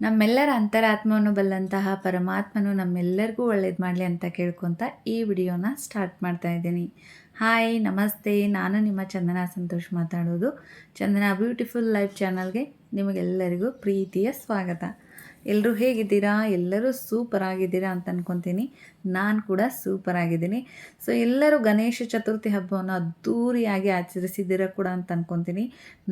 ನಮ್ಮೆಲ್ಲರ ಅಂತರಾತ್ಮವನ್ನು ಬಲ್ಲಂತಹ ಪರಮಾತ್ಮನು ನಮ್ಮೆಲ್ಲರಿಗೂ ಒಳ್ಳೇದು ಮಾಡಲಿ ಅಂತ ಕೇಳ್ಕೊತ ಈ ವಿಡಿಯೋನ ಸ್ಟಾರ್ಟ್ ಮಾಡ್ತಾ ಇದ್ದೀನಿ. ಹಾಯ್, ನಮಸ್ತೆ. ನಾನು ನಿಮ್ಮ ಚಂದನ ಸಂತೋಷ್ ಮಾತಾಡೋದು. ಚಂದನ ಬ್ಯೂಟಿಫುಲ್ ಲೈಫ್ ಚಾನಲ್ಗೆ ನಿಮಗೆಲ್ಲರಿಗೂ ಪ್ರೀತಿಯ ಸ್ವಾಗತ. ಎಲ್ಲರೂ ಹೇಗಿದ್ದೀರಾ? ಎಲ್ಲರೂ ಸೂಪರ್ ಆಗಿದ್ದೀರಾ ಅಂತ ಅಂದ್ಕೊತೀನಿ ನಾನು ಕೂಡ ಸೂಪರ್ ಆಗಿದ್ದೀನಿ. ಸೊ ಎಲ್ಲರೂ ಗಣೇಶ ಚತುರ್ಥಿ ಹಬ್ಬವನ್ನು ಅದ್ದೂರಿಯಾಗಿ ಆಚರಿಸಿದ್ದೀರಾ ಕೂಡ ಅಂತ ಅಂದ್ಕೊತೀನಿ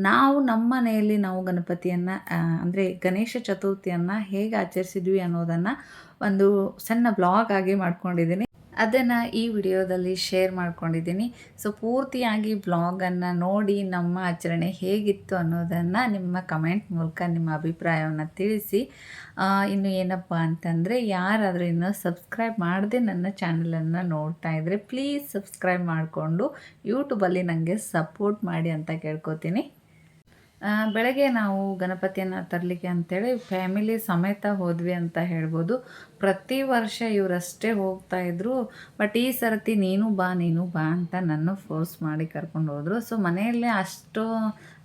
ನಾವು ನಮ್ಮ ಮನೆಯಲ್ಲಿ ನಾವು ಗಣಪತಿಯನ್ನು ಅಂದರೆ ಗಣೇಶ ಚತುರ್ಥಿಯನ್ನು ಹೇಗೆ ಆಚರಿಸಿದ್ವಿ ಅನ್ನೋದನ್ನು ಒಂದು ಸಣ್ಣ ಬ್ಲಾಗ್ ಆಗಿ ಮಾಡ್ಕೊಂಡಿದ್ದೀನಿ. ಅದನ್ನು ಈ ವಿಡಿಯೋದಲ್ಲಿ ಶೇರ್ ಮಾಡ್ಕೊಂಡಿದ್ದೀನಿ. ಸೊ ಪೂರ್ತಿಯಾಗಿ ಬ್ಲಾಗನ್ನು ನೋಡಿ ನಮ್ಮ ಆಚರಣೆ ಹೇಗಿತ್ತು ಅನ್ನೋದನ್ನು ನಿಮ್ಮ ಕಮೆಂಟ್ ಮೂಲಕ ನಿಮ್ಮ ಅಭಿಪ್ರಾಯವನ್ನು ತಿಳಿಸಿ. ಇನ್ನು ಏನಪ್ಪ ಅಂತಂದರೆ ಯಾರಾದರೂ ಇನ್ನು ಸಬ್ಸ್ಕ್ರೈಬ್ ಮಾಡದೆ ನನ್ನ ಚಾನಲನ್ನು ನೋಡ್ತಾ ಇದ್ದರೆ ಪ್ಲೀಸ್ ಸಬ್ಸ್ಕ್ರೈಬ್ ಮಾಡಿಕೊಂಡು ಯೂಟ್ಯೂಬಲ್ಲಿ ನನಗೆ ಸಪೋರ್ಟ್ ಮಾಡಿ ಅಂತ ಕೇಳ್ಕೊತೀನಿ. ಬೆಳಗ್ಗೆ ನಾವು ಗಣಪತಿಯನ್ನು ತರಲಿಕ್ಕೆ ಅಂತೇಳಿ ಫ್ಯಾಮಿಲಿ ಸಮೇತ ಹೋದ್ವಿ ಅಂತ ಹೇಳ್ಬೋದು. ಪ್ರತಿ ವರ್ಷ ಇವರಷ್ಟೇ ಹೋಗ್ತಾ ಇದ್ರು ಬಟ್ ಈ ಸರತಿ ನೀನು ಬಾ ನೀನು ಬಾ ಅಂತ ನನ್ನ ಫೋರ್ಸ್ ಮಾಡಿ ಕರ್ಕೊಂಡು ಹೋದರು. ಸೊ ಮನೆಯಲ್ಲೇ ಅಷ್ಟು,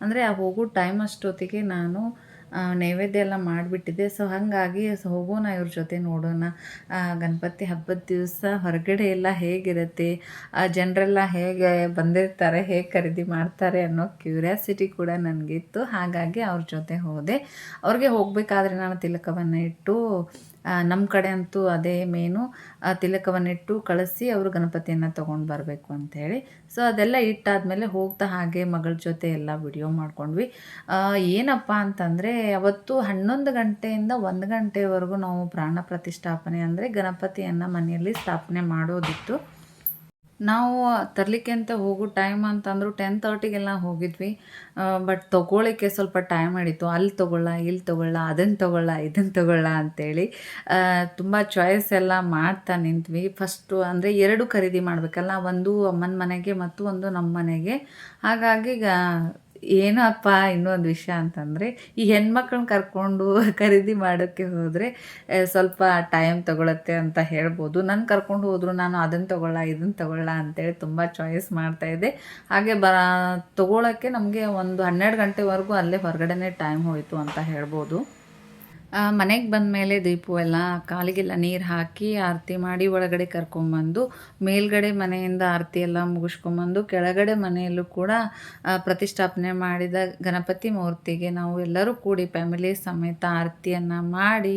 ಅಂದರೆ ಆ ಹೋಗೋ ಟೈಮ್ ಅಷ್ಟೊತ್ತಿಗೆ ನಾನು ನೈವೇದ್ಯ ಎಲ್ಲ ಮಾಡಿಬಿಟ್ಟಿದ್ದೆ. ಸೊ ಹಾಗಾಗಿ ಸೊ ಹೋಗೋಣ ಇವ್ರ ಜೊತೆ ನೋಡೋಣ. ಗಣಪತಿ ಹಬ್ಬದ ದಿವಸ ಹೊರಗಡೆ ಎಲ್ಲ ಹೇಗಿರುತ್ತೆ? ಜನರೆಲ್ಲ ಹೇಗೆ ಬಂದಿರ್ತಾರೆ, ಹೇಗೆ ಖರೀದಿ ಮಾಡ್ತಾರೆ ಅನ್ನೋ ಕ್ಯೂರಿಯಾಸಿಟಿ ಕೂಡ ನನಗಿತ್ತು. ಹಾಗಾಗಿ ಅವ್ರ ಜೊತೆ ಹೋದೆ. ಅವ್ರಿಗೆ ಹೋಗಬೇಕಾದ್ರೆ ನಾನು ತಿಲಕವನ್ನು ಇಟ್ಟು ನಮ್ಮ ಕಡೆ ಅಂತೂ ಅದೇ ಮೇನು ತಿಲಕವನ್ನಿಟ್ಟು ಕಳಿಸಿ ಅವರು ಗಣಪತಿಯನ್ನು ತೊಗೊಂಡು ಬರಬೇಕು ಅಂಥೇಳಿ ಸೊ ಅದೆಲ್ಲ ಇಟ್ಟಾದಮೇಲೆ ಹೋಗ್ತಾ ಹಾಗೆ ಮಗಳ ಜೊತೆ ಎಲ್ಲ ವಿಡಿಯೋ ಮಾಡ್ಕೊಂಡ್ವಿ. ಏನಪ್ಪ ಅಂತಂದರೆ, ಅವತ್ತು ಹನ್ನೊಂದು ಗಂಟೆಯಿಂದ ಒಂದು ಗಂಟೆವರೆಗೂ ನಾವು ಪ್ರಾಣ ಪ್ರತಿಷ್ಠಾಪನೆ ಅಂದರೆ ಗಣಪತಿಯನ್ನು ಮನೆಯಲ್ಲಿ ಸ್ಥಾಪನೆ ಮಾಡೋದಿತ್ತು. ನಾವು ತರಲಿಕ್ಕೆ ಅಂತ ಹೋಗೋ ಟೈಮ್ ಅಂತಂದ್ರು ಟೆನ್ ತರ್ಟಿಗೆಲ್ಲ ಹೋಗಿದ್ವಿ. ಬಟ್ ತೊಗೊಳಿಕ್ಕೆ ಸ್ವಲ್ಪ ಟೈಮ್ ಹಿಡಿತು. ಅಲ್ಲಿ ತೊಗೊಳ್ಳ, ಇಲ್ಲಿ ತೊಗೊಳ್ಳ ಅದನ್ನು ತೊಗೊಳ್ಳ ಇದನ್ನು ತೊಗೊಳ್ಳ ಅಂತೇಳಿ ತುಂಬ ಚಾಯ್ಸ್ ಎಲ್ಲ ಮಾಡ್ತಾ ನಿಂತ್ವಿ. ಫಸ್ಟು ಅಂದರೆ ಎರಡು ಖರೀದಿ ಮಾಡಬೇಕಲ್ಲ, ಒಂದು ಅಮ್ಮನ ಮನೆಗೆ ಮತ್ತು ಒಂದು ನಮ್ಮ ಮನೆಗೆ ಹಾಗಾಗಿ ಏನಪ್ಪ ಇನ್ನೊಂದು ವಿಷಯ ಅಂತಂದರೆ, ಈ ಹೆಣ್ಮಕ್ಳನ್ನ ಕರ್ಕೊಂಡು ಖರೀದಿ ಮಾಡೋಕ್ಕೆ ಹೋದರೆ ಸ್ವಲ್ಪ ಟೈಮ್ ತಗೊಳತ್ತೆ ಅಂತ ಹೇಳ್ಬೋದು. ನನ್ನ ಕರ್ಕೊಂಡು ಹೋದರೂ ನಾನು ಅದನ್ನು ತಗೊಳ್ಳ ಇದನ್ನು ತಗೊಳ್ಳ ಅಂತೇಳಿ ತುಂಬ ಚಾಯ್ಸ್ ಮಾಡ್ತಾಯಿದ್ದೆ ಹಾಗೆ ಬ ತೊಗೊಳಕ್ಕೆ ನಮಗೆ ಒಂದು ಹನ್ನೆರಡು ಗಂಟೆವರೆಗೂ ಅಲ್ಲೇ ಹೊರಗಡೆನೇ ಟೈಮ್ ಹೋಯಿತು ಅಂತ ಹೇಳ್ಬೋದು. ಮನೆಗೆ ಬಂದ ಮೇಲೆ ದೀಪು ಎಲ್ಲ ಕಾಲಿಗೆಲ್ಲ ನೀರು ಹಾಕಿ ಆರತಿ ಮಾಡಿ ಒಳಗಡೆ ಕರ್ಕೊಂಬಂದು, ಮೇಲ್ಗಡೆ ಮನೆಯಿಂದ ಆರತಿ ಎಲ್ಲ ಮುಗಿಸ್ಕೊಂಬಂದು, ಕೆಳಗಡೆ ಮನೆಯಲ್ಲೂ ಕೂಡ ಪ್ರತಿಷ್ಠಾಪನೆ ಮಾಡಿದ ಗಣಪತಿ ಮೂರ್ತಿಗೆ ನಾವು ಎಲ್ಲರೂ ಕೂಡಿ ಫ್ಯಾಮಿಲಿ ಸಮೇತ ಆರತಿಯನ್ನು ಮಾಡಿ,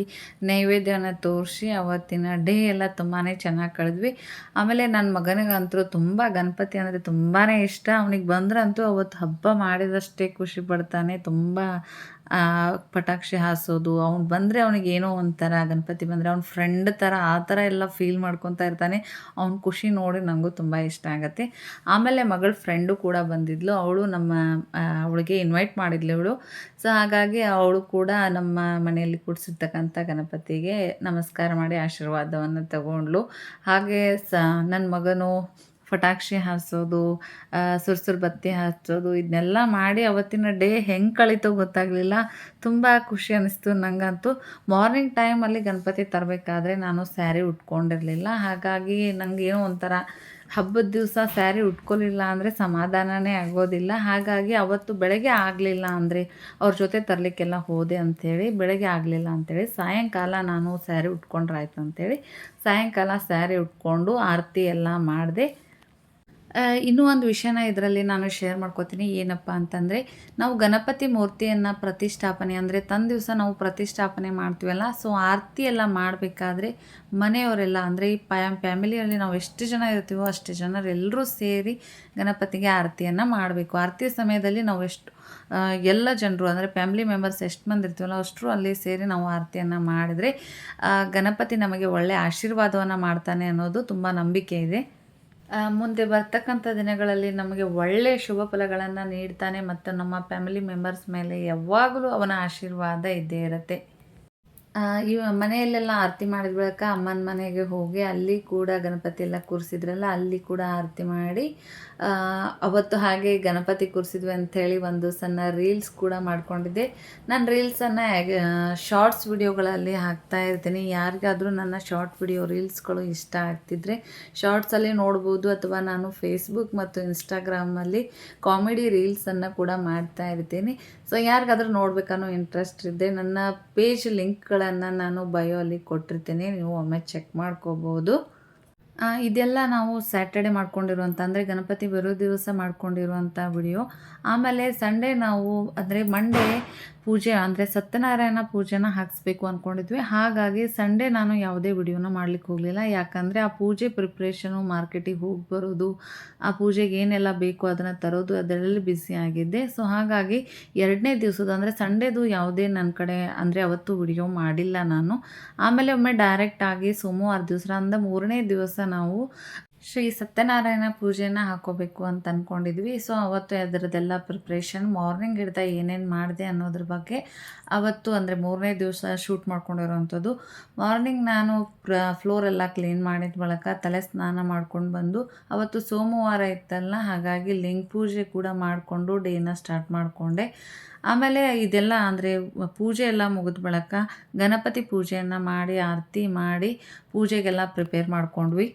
ನೈವೇದ್ಯನ ತೋರಿಸಿ ಅವತ್ತಿನ ಡೇ ಎಲ್ಲ ತುಂಬಾ ಚೆನ್ನಾಗಿ ಕಳೆದ್ವಿ. ಆಮೇಲೆ ನನ್ನ ಮಗನಿಗಂತೂ ತುಂಬ ಗಣಪತಿ ಅಂದರೆ ತುಂಬಾ ಇಷ್ಟ. ಅವನಿಗೆ ಬಂದ್ರಂತೂ ಅವತ್ತು ಹಬ್ಬ ಮಾಡಿದಷ್ಟೇ ಖುಷಿ ಪಡ್ತಾನೆ, ತುಂಬ ಪಟಾಕ್ಷಿ ಹಾಸೋದು, ಅವ್ನು ಬಂದರೆ ಅವನಿಗೆ ಏನೋ ಒಂಥರ, ಗಣಪತಿ ಬಂದರೆ ಅವ್ನ ಫ್ರೆಂಡ್ ಥರ ಆ ಥರ ಎಲ್ಲ ಫೀಲ್ ಮಾಡ್ಕೊತಾ ಇರ್ತಾನೆ. ಅವ್ನ ಖುಷಿ ನೋಡಿ ನನಗೂ ತುಂಬ ಇಷ್ಟ ಆಗುತ್ತೆ. ಆಮೇಲೆ ಮಗಳ ಫ್ರೆಂಡು ಕೂಡ ಬಂದಿದ್ಲು. ಅವಳು ನಮ್ಮ ಅವಳಿಗೆ ಇನ್ವೈಟ್ ಮಾಡಿದ್ಲು ಅವಳು ಸೊ ಹಾಗಾಗಿ ಅವಳು ಕೂಡ ನಮ್ಮ ಮನೆಯಲ್ಲಿ ಕೂಡಿಸಿರ್ತಕ್ಕಂಥ ಗಣಪತಿಗೆ ನಮಸ್ಕಾರ ಮಾಡಿ ಆಶೀರ್ವಾದವನ್ನು ತಗೊಂಡ್ಲು ಹಾಗೆ ಸ ನನ್ನ ಮಗನು ಪಟಾಕ್ಷಿ ಹಾರಿಸೋದು ಸುರ್ಸುರು ಬತ್ತಿ ಹಚ್ಚೋದು ಇದನ್ನೆಲ್ಲ ಮಾಡಿ ಅವತ್ತಿನ ಡೇ ಹೆಂಗೆ ಕಳೀತೋ ಗೊತ್ತಾಗಲಿಲ್ಲ. ತುಂಬ ಖುಷಿ ಅನ್ನಿಸ್ತು ನನಗಂತೂ ಮಾರ್ನಿಂಗ್ ಟೈಮಲ್ಲಿ ಗಣಪತಿ ತರಬೇಕಾದ್ರೆ ನಾನು ಸ್ಯಾರಿ ಉಟ್ಕೊಂಡಿರಲಿಲ್ಲ. ಹಾಗಾಗಿ ನನಗೆ ಏನೋ ಒಂಥರ ಹಬ್ಬದ ದಿವಸ ಸ್ಯಾರಿ ಉಟ್ಕೊಲಿಲ್ಲ ಅಂದರೆ ಸಮಾಧಾನನೇ ಆಗೋದಿಲ್ಲ. ಹಾಗಾಗಿ ಅವತ್ತು ಬೆಳಗ್ಗೆ ಆಗಲಿಲ್ಲ ಅಂದರೆ ಅವ್ರ ಜೊತೆ ತರಲಿಕ್ಕೆಲ್ಲ ಹೋದೆ ಅಂಥೇಳಿ ಬೆಳಗ್ಗೆ ಆಗಲಿಲ್ಲ ಅಂಥೇಳಿ ಸಾಯಂಕಾಲ ನಾನು ಸ್ಯಾರಿ ಉಟ್ಕೊಂಡ್ರಾಯ್ತು ಅಂಥೇಳಿ ಸಾಯಂಕಾಲ ಸ್ಯಾರಿ ಉಟ್ಕೊಂಡು ಆರತಿ ಎಲ್ಲ ಮಾಡಿದೆ. ಇನ್ನೂ ಒಂದು ವಿಷಯನ ಇದರಲ್ಲಿ ನಾನು ಶೇರ್ ಮಾಡ್ಕೋತೀನಿ. ಏನಪ್ಪ ಅಂತಂದರೆ, ನಾವು ಗಣಪತಿ ಮೂರ್ತಿಯನ್ನು ಪ್ರತಿಷ್ಠಾಪನೆ, ಅಂದರೆ ತಂದ ದಿವಸ ನಾವು ಪ್ರತಿಷ್ಠಾಪನೆ ಮಾಡ್ತೀವಲ್ಲ ಸೊ ಆರತಿ ಎಲ್ಲ ಮಾಡಬೇಕಾದ್ರೆ ಮನೆಯವರೆಲ್ಲ, ಅಂದರೆ ಈ ಪ್ಯಾ ಫ್ಯಾಮಿಲಿಯಲ್ಲಿ ನಾವು ಎಷ್ಟು ಜನ ಇರ್ತೀವೋ ಅಷ್ಟು ಜನರೆಲ್ಲರೂ ಸೇರಿ ಗಣಪತಿಗೆ ಆರತಿಯನ್ನು ಮಾಡಬೇಕು. ಆರತಿ ಸಮಯದಲ್ಲಿ ನಾವು ಎಷ್ಟು ಎಲ್ಲ ಜನರು, ಅಂದರೆ ಫ್ಯಾಮಿಲಿ ಮೆಂಬರ್ಸ್ ಎಷ್ಟು ಮಂದಿ ಇರ್ತೀವಲ್ಲ, ಅಷ್ಟರು ಅಲ್ಲಿ ಸೇರಿ ನಾವು ಆರತಿಯನ್ನು ಮಾಡಿದರೆ ಗಣಪತಿ ನಮಗೆ ಒಳ್ಳೆಯ ಆಶೀರ್ವಾದವನ್ನು ಮಾಡ್ತಾನೆ ಅನ್ನೋದು ತುಂಬ ನಂಬಿಕೆ ಇದೆ. ಮುಂದೆ ಬರ್ತಕ್ಕಂಥ ದಿನಗಳಲ್ಲಿ ನಮಗೆ ಒಳ್ಳೆಯ ಶುಭ ಫಲಗಳನ್ನು ನೀಡ್ತಾನೆ ಮತ್ತು ನಮ್ಮ ಫ್ಯಾಮಿಲಿ ಮೆಂಬರ್ಸ್ ಮೇಲೆ ಯಾವಾಗಲೂ ಅವನ ಆಶೀರ್ವಾದ ಇದ್ದೇ ಇರುತ್ತೆ. ಇವ ಮನೆಯಲ್ಲೆಲ್ಲ ಆರತಿ ಮಾಡಿದ ಬಳಿಕ ಅಮ್ಮನ ಮನೆಗೆ ಹೋಗಿ ಅಲ್ಲಿ ಕೂಡ ಗಣಪತಿ ಎಲ್ಲ ಕೂರಿಸಿದ್ರಲ್ಲ, ಅಲ್ಲಿ ಕೂಡ ಆರತಿ ಮಾಡಿ ಅವತ್ತು ಹಾಗೆ ಗಣಪತಿ ಕೂರಿಸಿದ್ವಿ ಅಂಥೇಳಿ ಒಂದು ಸಣ್ಣ ರೀಲ್ಸ್ ಕೂಡ ಮಾಡಿಕೊಂಡಿದ್ದೆ. ನಾನು ರೀಲ್ಸನ್ನು ಶಾರ್ಟ್ಸ್ ವಿಡಿಯೋಗಳಲ್ಲಿ ಹಾಕ್ತಾ ಇರ್ತೀನಿ. ಯಾರಿಗಾದರೂ ನನ್ನ ಶಾರ್ಟ್ ವಿಡಿಯೋ ರೀಲ್ಸ್ಗಳು ಇಷ್ಟ ಆಗ್ತಿದ್ರೆ ಶಾರ್ಟ್ಸಲ್ಲಿ ನೋಡ್ಬೋದು ಅಥವಾ ನಾನು ಫೇಸ್ಬುಕ್ ಮತ್ತು ಇನ್ಸ್ಟಾಗ್ರಾಮಲ್ಲಿ ಕಾಮಿಡಿ ರೀಲ್ಸನ್ನು ಕೂಡ ಮಾಡ್ತಾ ಇರ್ತೀನಿ. ಸೊ ಯಾರಿಗಾದರೂ ನೋಡ್ಬೇಕನ್ನೋ ಇಂಟ್ರೆಸ್ಟ್ ಇದೆ ನನ್ನ ಪೇಜ್ ಲಿಂಕ್ಗಳನ್ನು ನಾನು ಬಯೋ ಅಲ್ಲಿ ಕೊಟ್ಟಿರ್ತೀನಿ. ನೀವು ಒಮ್ಮೆ ಚೆಕ್ ಮಾಡ್ಕೋಬೋದು. ಇದೆಲ್ಲ ನಾವು ಸ್ಯಾಟರ್ಡೆ ಮಾಡ್ಕೊಂಡಿರುವಂಥ ಅಂದರೆ ಗಣಪತಿ ಬರೋ ದಿವಸ ಮಾಡ್ಕೊಂಡಿರುವಂಥ ವಿಡಿಯೋ ಆಮೇಲೆ ಸಂಡೇ ನಾವು, ಅಂದರೆ ಮಂಡೇ ಪೂಜೆ, ಅಂದರೆ ಸತ್ಯನಾರಾಯಣ ಪೂಜೆನ ಹಾಕಿಸ್ಬೇಕು ಅಂದ್ಕೊಂಡಿದ್ವಿ ಹಾಗಾಗಿ ಸಂಡೇ ನಾನು ಯಾವುದೇ ವಿಡಿಯೋನ ಮಾಡ್ಲಿಕ್ಕೆ ಹೋಗಲಿಲ್ಲ. ಯಾಕಂದರೆ ಆ ಪೂಜೆ ಪ್ರಿಪ್ರೇಷನು ಮಾರ್ಕೆಟಿಗೆ ಹೋಗಿ ಬರೋದು, ಆ ಪೂಜೆಗೆ ಏನೆಲ್ಲ ಬೇಕು ಅದನ್ನು ತರೋದು ಅದರಲ್ಲಿ ಬ್ಯುಸಿ ಆಗಿದ್ದೆ. ಸೊ ಹಾಗಾಗಿ ಎರಡನೇ ದಿವಸದ, ಅಂದರೆ ಸಂಡೇದು ಯಾವುದೇ ನನ್ನ ಕಡೆ, ಅಂದರೆ ಅವತ್ತು ವಿಡಿಯೋ ಮಾಡಿಲ್ಲ ನಾನು. ಆಮೇಲೆ ಒಮ್ಮೆ ಡೈರೆಕ್ಟ್ ಆಗಿ ಸೋಮವಾರ ದಿವಸ, ಅಂದರೆ ಮೂರನೇ ದಿವಸ ನಾವು ಶ್ರೀ ಸತ್ಯನಾರಾಯಣ ಪೂಜೆನ ಹಾಕೋಬೇಕು ಅಂತ ಅಂದ್ಕೊಂಡಿದ್ವಿ ಸೊ ಅವತ್ತು ಅದರದ್ದೆಲ್ಲ ಪ್ರಿಪ್ರೇಷನ್ ಮಾರ್ನಿಂಗ್ ಹಿಡ್ದ ಏನೇನು ಮಾಡಿದೆ ಅನ್ನೋದ್ರ ಬಗ್ಗೆ ಅವತ್ತು ಅಂದರೆ ಮೂರನೇ ದಿವಸ ಶೂಟ್ ಮಾಡ್ಕೊಂಡಿರೋವಂಥದ್ದು ಮಾರ್ನಿಂಗ್ ನಾನು ಫ್ಲೋರ್ ಎಲ್ಲ ಕ್ಲೀನ್ ಮಾಡಿದ ಬಳಿಕ ತಲೆ ಸ್ನಾನ ಮಾಡ್ಕೊಂಡು ಬಂದು, ಅವತ್ತು ಸೋಮವಾರ ಇತ್ತಲ್ಲ, ಹಾಗಾಗಿ ಲಿಂಗ ಪೂಜೆ ಕೂಡ ಮಾಡಿಕೊಂಡು ಡೇನ ಸ್ಟಾರ್ಟ್ ಮಾಡಿಕೊಂಡೆ. ಆಮೇಲೆ ಇದೆಲ್ಲ ಅಂದರೆ ಪೂಜೆ ಎಲ್ಲ ಮುಗಿದ ಬಳಿಕ ಗಣಪತಿ ಪೂಜೆಯನ್ನು ಮಾಡಿ, ಆರತಿ ಮಾಡಿ ಪೂಜೆಗೆಲ್ಲ ಪ್ರಿಪೇರ್ ಮಾಡ್ಕೊಂಡ್ವಿ.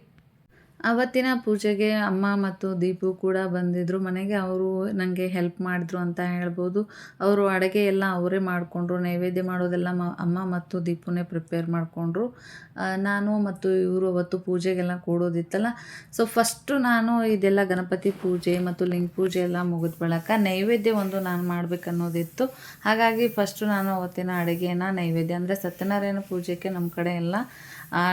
ಅವತ್ತಿನ ಪೂಜೆಗೆ ಅಮ್ಮ ಮತ್ತು ದೀಪು ಕೂಡ ಬಂದಿದ್ದರು ಮನೆಗೆ ಅವರು ನನಗೆ ಹೆಲ್ಪ್ ಮಾಡಿದ್ರು ಅಂತ ಹೇಳ್ಬೋದು. ಅವರು ಅಡುಗೆ ಎಲ್ಲ ಅವರೇ ಮಾಡಿಕೊಂಡ್ರು. ನೈವೇದ್ಯ ಮಾಡೋದೆಲ್ಲ ಮ, ಅಮ್ಮ ಮತ್ತು ದೀಪುನೇ ಪ್ರಿಪೇರ್ ಮಾಡಿಕೊಂಡ್ರು. ನಾನು ಮತ್ತು ಇವರು ಅವತ್ತು ಪೂಜೆಗೆಲ್ಲ ಕೂಡೋದಿತ್ತಲ್ಲ. ಸೊ ಫಸ್ಟು ನಾನು ಇದೆಲ್ಲ ಗಣಪತಿ ಪೂಜೆ ಮತ್ತು ಲಿಂಗ ಪೂಜೆ ಎಲ್ಲ ಮುಗಿದ ಬಳಕ ನೈವೇದ್ಯ ಒಂದು ನಾನು ಮಾಡಬೇಕನ್ನೋದಿತ್ತು. ಹಾಗಾಗಿ ಫಸ್ಟು ನಾನು ಅವತ್ತಿನ ಅಡುಗೆನ ನೈವೇದ್ಯ ಅಂದರೆ ಸತ್ಯನಾರಾಯಣ ಪೂಜೆಗೆ ನಮ್ಮ ಕಡೆ ಎಲ್ಲ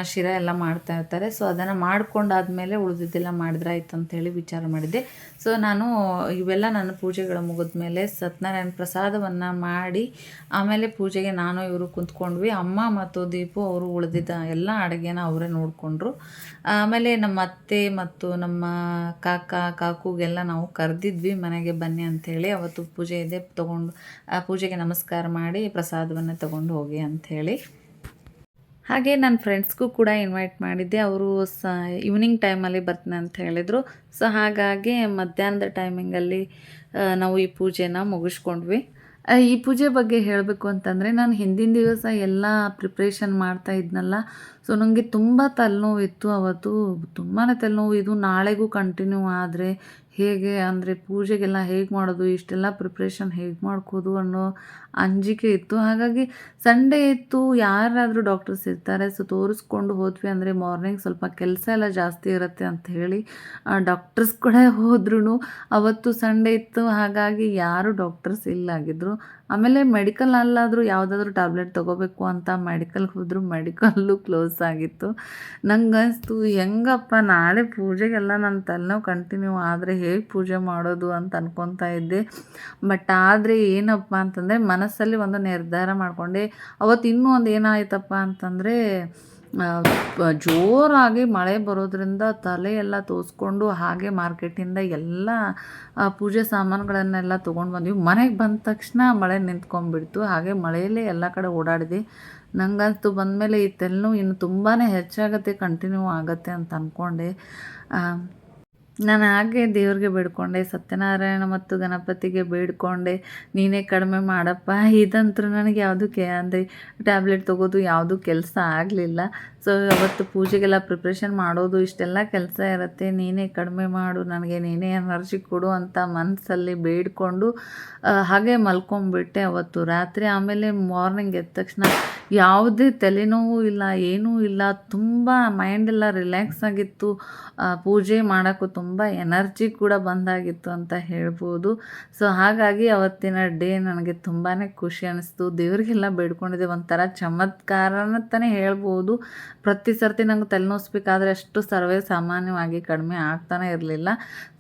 ಶಿರ ಎಲ್ಲ ಮಾಡ್ತಾ ಇರ್ತಾರೆ. ಸೊ ಅದನ್ನು ಮಾಡ್ಕೊಂಡಾದ್ಮೇಲೆ ಉಳಿದಿದ್ದೆಲ್ಲ ಮಾಡಿದ್ರೆ ಆಯ್ತು ಅಂತೇಳಿ ವಿಚಾರ ಮಾಡಿದ್ದೆ. ಸೊ ನಾನು ಇವೆಲ್ಲ ನನ್ನ ಪೂಜೆಗಳು ಮುಗಿದ ಮೇಲೆ ಸತ್ಯನಾರಾಯಣ ಪ್ರಸಾದವನ್ನು ಮಾಡಿ ಆಮೇಲೆ ಪೂಜೆಗೆ ನಾನು ಇವರು ಕುಂತ್ಕೊಂಡ್ವಿ. ಅಮ್ಮ ಮತ್ತು ದೀಪು ಅವರು ಉಳಿದಿದ್ದ ಎಲ್ಲ ಅಡುಗೆನ ಅವರೇ ನೋಡಿಕೊಂಡ್ರು. ಆಮೇಲೆ ನಮ್ಮ ಅತ್ತೆ ಮತ್ತು ನಮ್ಮ ಕಾಕ, ಕಾಕುಗೆಲ್ಲ ನಾವು ಕರೆದಿದ್ವಿ ಮನೆಗೆ ಬನ್ನಿ ಅಂಥೇಳಿ ಅವತ್ತು ಪೂಜೆ ಇದೆ, ತೊಗೊಂಡು, ಆ ಪೂಜೆಗೆ ನಮಸ್ಕಾರ ಮಾಡಿ ಪ್ರಸಾದವನ್ನು ತಗೊಂಡು ಹೋಗಿ ಅಂಥೇಳಿ ಹಾಗೆ ನನ್ನ ಫ್ರೆಂಡ್ಸ್ಗೂ ಕೂಡ ಇನ್ವೈಟ್ ಮಾಡಿದ್ದೆ. ಅವರು ಸ ಈವ್ನಿಂಗ್ ಟೈಮಲ್ಲಿ ಬರ್ತೀನಿ ಅಂತ ಹೇಳಿದರು. ಸೊ ಹಾಗಾಗಿ ಮಧ್ಯಾಹ್ನದ ಟೈಮಿಂಗಲ್ಲಿ ನಾವು ಈ ಪೂಜೆನ ಮುಗಿಸ್ಕೊಂಡ್ವಿ. ಈ ಪೂಜೆ ಬಗ್ಗೆ ಹೇಳಬೇಕು ಅಂತಂದರೆ, ನಾನು ಹಿಂದಿನ ದಿವಸ ಎಲ್ಲ ಪ್ರಿಪ್ರೇಷನ್ ಮಾಡ್ತಾ ಇದ್ನಲ್ಲ. ಸೊ ನನಗೆ ತುಂಬ ತಲೆನೋವಿತ್ತು ಅವತ್ತು. ತುಂಬಾ ತಲೆನೋವು. ಇದು ನಾಳೆಗೂ ಕಂಟಿನ್ಯೂ ಆದರೆ ಹೇಗೆ ಅಂದರೆ ಪೂಜೆಗೆಲ್ಲ ಹೇಗೆ ಮಾಡೋದು, ಇಷ್ಟೆಲ್ಲ ಪ್ರಿಪ್ರೇಷನ್ ಹೇಗೆ ಮಾಡ್ಕೋದು ಅನ್ನೋ ಅಂಜಿಕೆ ಇತ್ತು. ಹಾಗಾಗಿ ಸಂಡೇ ಇತ್ತು, ಯಾರಾದರೂ ಡಾಕ್ಟರ್ಸ್ ಇರ್ತಾರೆ. ಸೊ ತೋರಿಸ್ಕೊಂಡು ಹೋದ್ವಿ ಅಂದರೆ ಮಾರ್ನಿಂಗ್ ಸ್ವಲ್ಪ ಕೆಲಸ ಎಲ್ಲ ಜಾಸ್ತಿ ಇರುತ್ತೆ ಅಂತ ಹೇಳಿ ಡಾಕ್ಟರ್ಸ್ ಕೂಡ ಹೋದ್ರೂ ಅವತ್ತು ಸಂಡೇ ಇತ್ತು. ಹಾಗಾಗಿ ಯಾರು ಡಾಕ್ಟರ್ಸ್ ಇಲ್ಲಾಗಿದ್ರು ಆಮೇಲೆ ಮೆಡಿಕಲ್ ಅಲ್ಲಾದರೂ ಯಾವುದಾದ್ರೂ ಟ್ಯಾಬ್ಲೆಟ್ ತೊಗೋಬೇಕು ಅಂತ ಮೆಡಿಕಲ್ಗೆ ಹೋದರೂ ಮೆಡಿಕಲ್ಲು ಕ್ಲೋಸ್ ಆಗಿತ್ತು. ನಂಗೆ ಅನಿಸ್ತು ಹೆಂಗಪ್ಪ ನಾಳೆ ಪೂಜೆಗೆಲ್ಲ ನನ್ನ ತಲೆನೋವು ಕಂಟಿನ್ಯೂ ಆದರೆ ಹೇಗೆ ಪೂಜೆ ಮಾಡೋದು ಅಂತ ಅನ್ಕೊತಾ ಇದ್ದೆ. ಬಟ್ ಆದರೆ ಏನಪ್ಪ ಅಂತಂದರೆ ಮನಸ್ಸಲ್ಲಿ ಒಂದು ನಿರ್ಧಾರ ಮಾಡಿಕೊಂಡೆ ಅವತ್ತು ಇನ್ನೂ ಒಂದು ಏನಾಯ್ತಪ್ಪ ಅಂತಂದರೆ ಜೋರಾಗಿ ಮಳೆ ಬರೋದ್ರಿಂದ ತಲೆ ಎಲ್ಲ ತೋರಿಸ್ಕೊಂಡು ಹಾಗೆ ಮಾರ್ಕೆಟಿಂದ ಎಲ್ಲ ಪೂಜೆ ಸಾಮಾನುಗಳನ್ನೆಲ್ಲ ತೊಗೊಂಡು ಬಂದ್ವಿ. ಮನೆಗೆ ಬಂದ ತಕ್ಷಣ ಮಳೆ ನಿಂತ್ಕೊಂಡ್ಬಿಡ್ತು. ಹಾಗೆ ಮಳೆಯಲ್ಲೇ ಎಲ್ಲ ಕಡೆ ಓಡಾಡಿದೆ ನಂಗಂತೂ ಬಂದಮೇಲೆ ಈ ತೆಲ್ಲು ಇನ್ನು ತುಂಬಾ ಹೆಚ್ಚಾಗತ್ತೆ, ಕಂಟಿನ್ಯೂ ಆಗುತ್ತೆ ಅಂತ ಅಂದ್ಕೊಂಡೆ ನಾನು ಹಾಗೆ ದೇವ್ರಿಗೆ ಬೇಡ್ಕೊಂಡೆ, ಸತ್ಯನಾರಾಯಣ ಮತ್ತು ಗಣಪತಿಗೆ ಬೇಡ್ಕೊಂಡೆ, ನೀನೇ ಕಡಿಮೆ ಮಾಡಪ್ಪ. ಇದಂತೂ ನನಗೆ ಯಾವುದು ಕೆ ಅಂದರೆ, ಟ್ಯಾಬ್ಲೆಟ್ ತೊಗೋದು ಯಾವುದೂ ಕೆಲಸ ಆಗಲಿಲ್ಲ. ಸೊ ಅವತ್ತು ಪೂಜೆಗೆಲ್ಲ ಪ್ರಿಪ್ರೇಷನ್ ಮಾಡೋದು, ಇಷ್ಟೆಲ್ಲ ಕೆಲಸ ಇರುತ್ತೆ. ನೀನೇ ಕಡಿಮೆ ಮಾಡು, ನನಗೆ ನೀನೇ ಎನರ್ಜಿ ಕೊಡು ಅಂತ ಮನಸ್ಸಲ್ಲಿ ಬೇಡ್ಕೊಂಡು ಹಾಗೆ ಮಲ್ಕೊಂಡ್ಬಿಟ್ಟೆ ಅವತ್ತು. ರಾತ್ರಿ ಆಮೇಲೆ ಮಾರ್ನಿಂಗ್ ಎದ್ದ ತಕ್ಷಣ ಯಾವುದೇ ತಲೆನೋವು ಇಲ್ಲ, ಏನೂ ಇಲ್ಲ. ತುಂಬ ಮೈಂಡೆಲ್ಲ ರಿಲ್ಯಾಕ್ಸ್ ಆಗಿತ್ತು. ಪೂಜೆ ಮಾಡೋಕ್ಕೂ ತುಂಬ ಎನರ್ಜಿ ಕೂಡ ಬಂದಾಗಿತ್ತು ಅಂತ ಹೇಳ್ಬೋದು. ಸೊ ಹಾಗಾಗಿ ಅವತ್ತಿನ ಡೇ ನನಗೆ ತುಂಬಾ ಖುಷಿ ಅನ್ನಿಸ್ತು ದೇವರಿಗೆಲ್ಲ ಬೇಡ್ಕೊಂಡಿದ್ದೆ. ಒಂಥರ ಚಮತ್ಕಾರ ಅಂತಲೇ ಹೇಳ್ಬೋದು. ಪ್ರತಿ ಸರ್ತಿ ನಂಗೆ ತಲೆನೋಸ್ಬೇಕಾದ್ರೆ ಅಷ್ಟು ಸರ್ವೇ ಸಾಮಾನ್ಯವಾಗಿ ಕಡಿಮೆ ಆಗ್ತಾನೆ ಇರಲಿಲ್ಲ.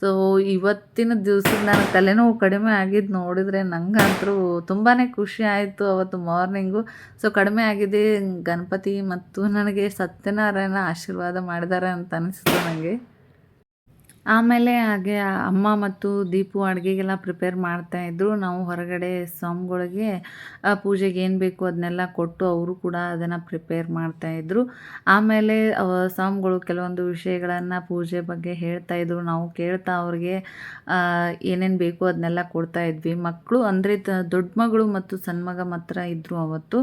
ಸೊ ಇವತ್ತಿನ ದಿವಸ ನಾನು ತಲೆನೋವು ಕಡಿಮೆ ಆಗಿದ್ದು ನೋಡಿದರೆ ನಂಗಂತೂ ತುಂಬಾ ಖುಷಿ ಆಯಿತು ಅವತ್ತು ಮಾರ್ನಿಂಗು. ಸೊ ಕಡಿಮೆ ಆಗಿದೆ. ಗಣಪತಿ ಮತ್ತು ನನಗೆ ಸತ್ಯನಾರಾಯಣ ಆಶೀರ್ವಾದ ಮಾಡಿದ್ದಾರೆ ಅಂತ ಅನಿಸ್ತು ನನಗೆ ಆಮೇಲೆ ಹಾಗೆ ಅಮ್ಮ ಮತ್ತು ದೀಪು ಅಡುಗೆಗೆಲ್ಲ ಪ್ರಿಪೇರ್ ಮಾಡ್ತಾಯಿದ್ರು ನಾವು ಹೊರಗಡೆ ಸ್ವಾಮಿಗಳಿಗೆ ಪೂಜೆಗೆ ಏನು ಬೇಕು ಅದನ್ನೆಲ್ಲ ಕೊಟ್ಟು ಅವರು ಕೂಡ ಅದನ್ನು ಪ್ರಿಪೇರ್ ಮಾಡ್ತಾಯಿದ್ರು ಆಮೇಲೆ ಸ್ವಾಮಿಗಳು ಕೆಲವೊಂದು ವಿಷಯಗಳನ್ನು ಪೂಜೆ ಬಗ್ಗೆ ಹೇಳ್ತಾ ಇದ್ದರು ನಾವು ಕೇಳ್ತಾ ಅವ್ರಿಗೆ ಏನೇನು ಬೇಕು ಅದನ್ನೆಲ್ಲ ಕೊಡ್ತಾ ಇದ್ವಿ. ಮಕ್ಕಳು ಅಂದರೆ ದೊಡ್ಡ ಮಗಳು ಮತ್ತು ಸಣ್ಣ ಮಗ ಮಾತ್ರ ಇದ್ದರು ಅವತ್ತು.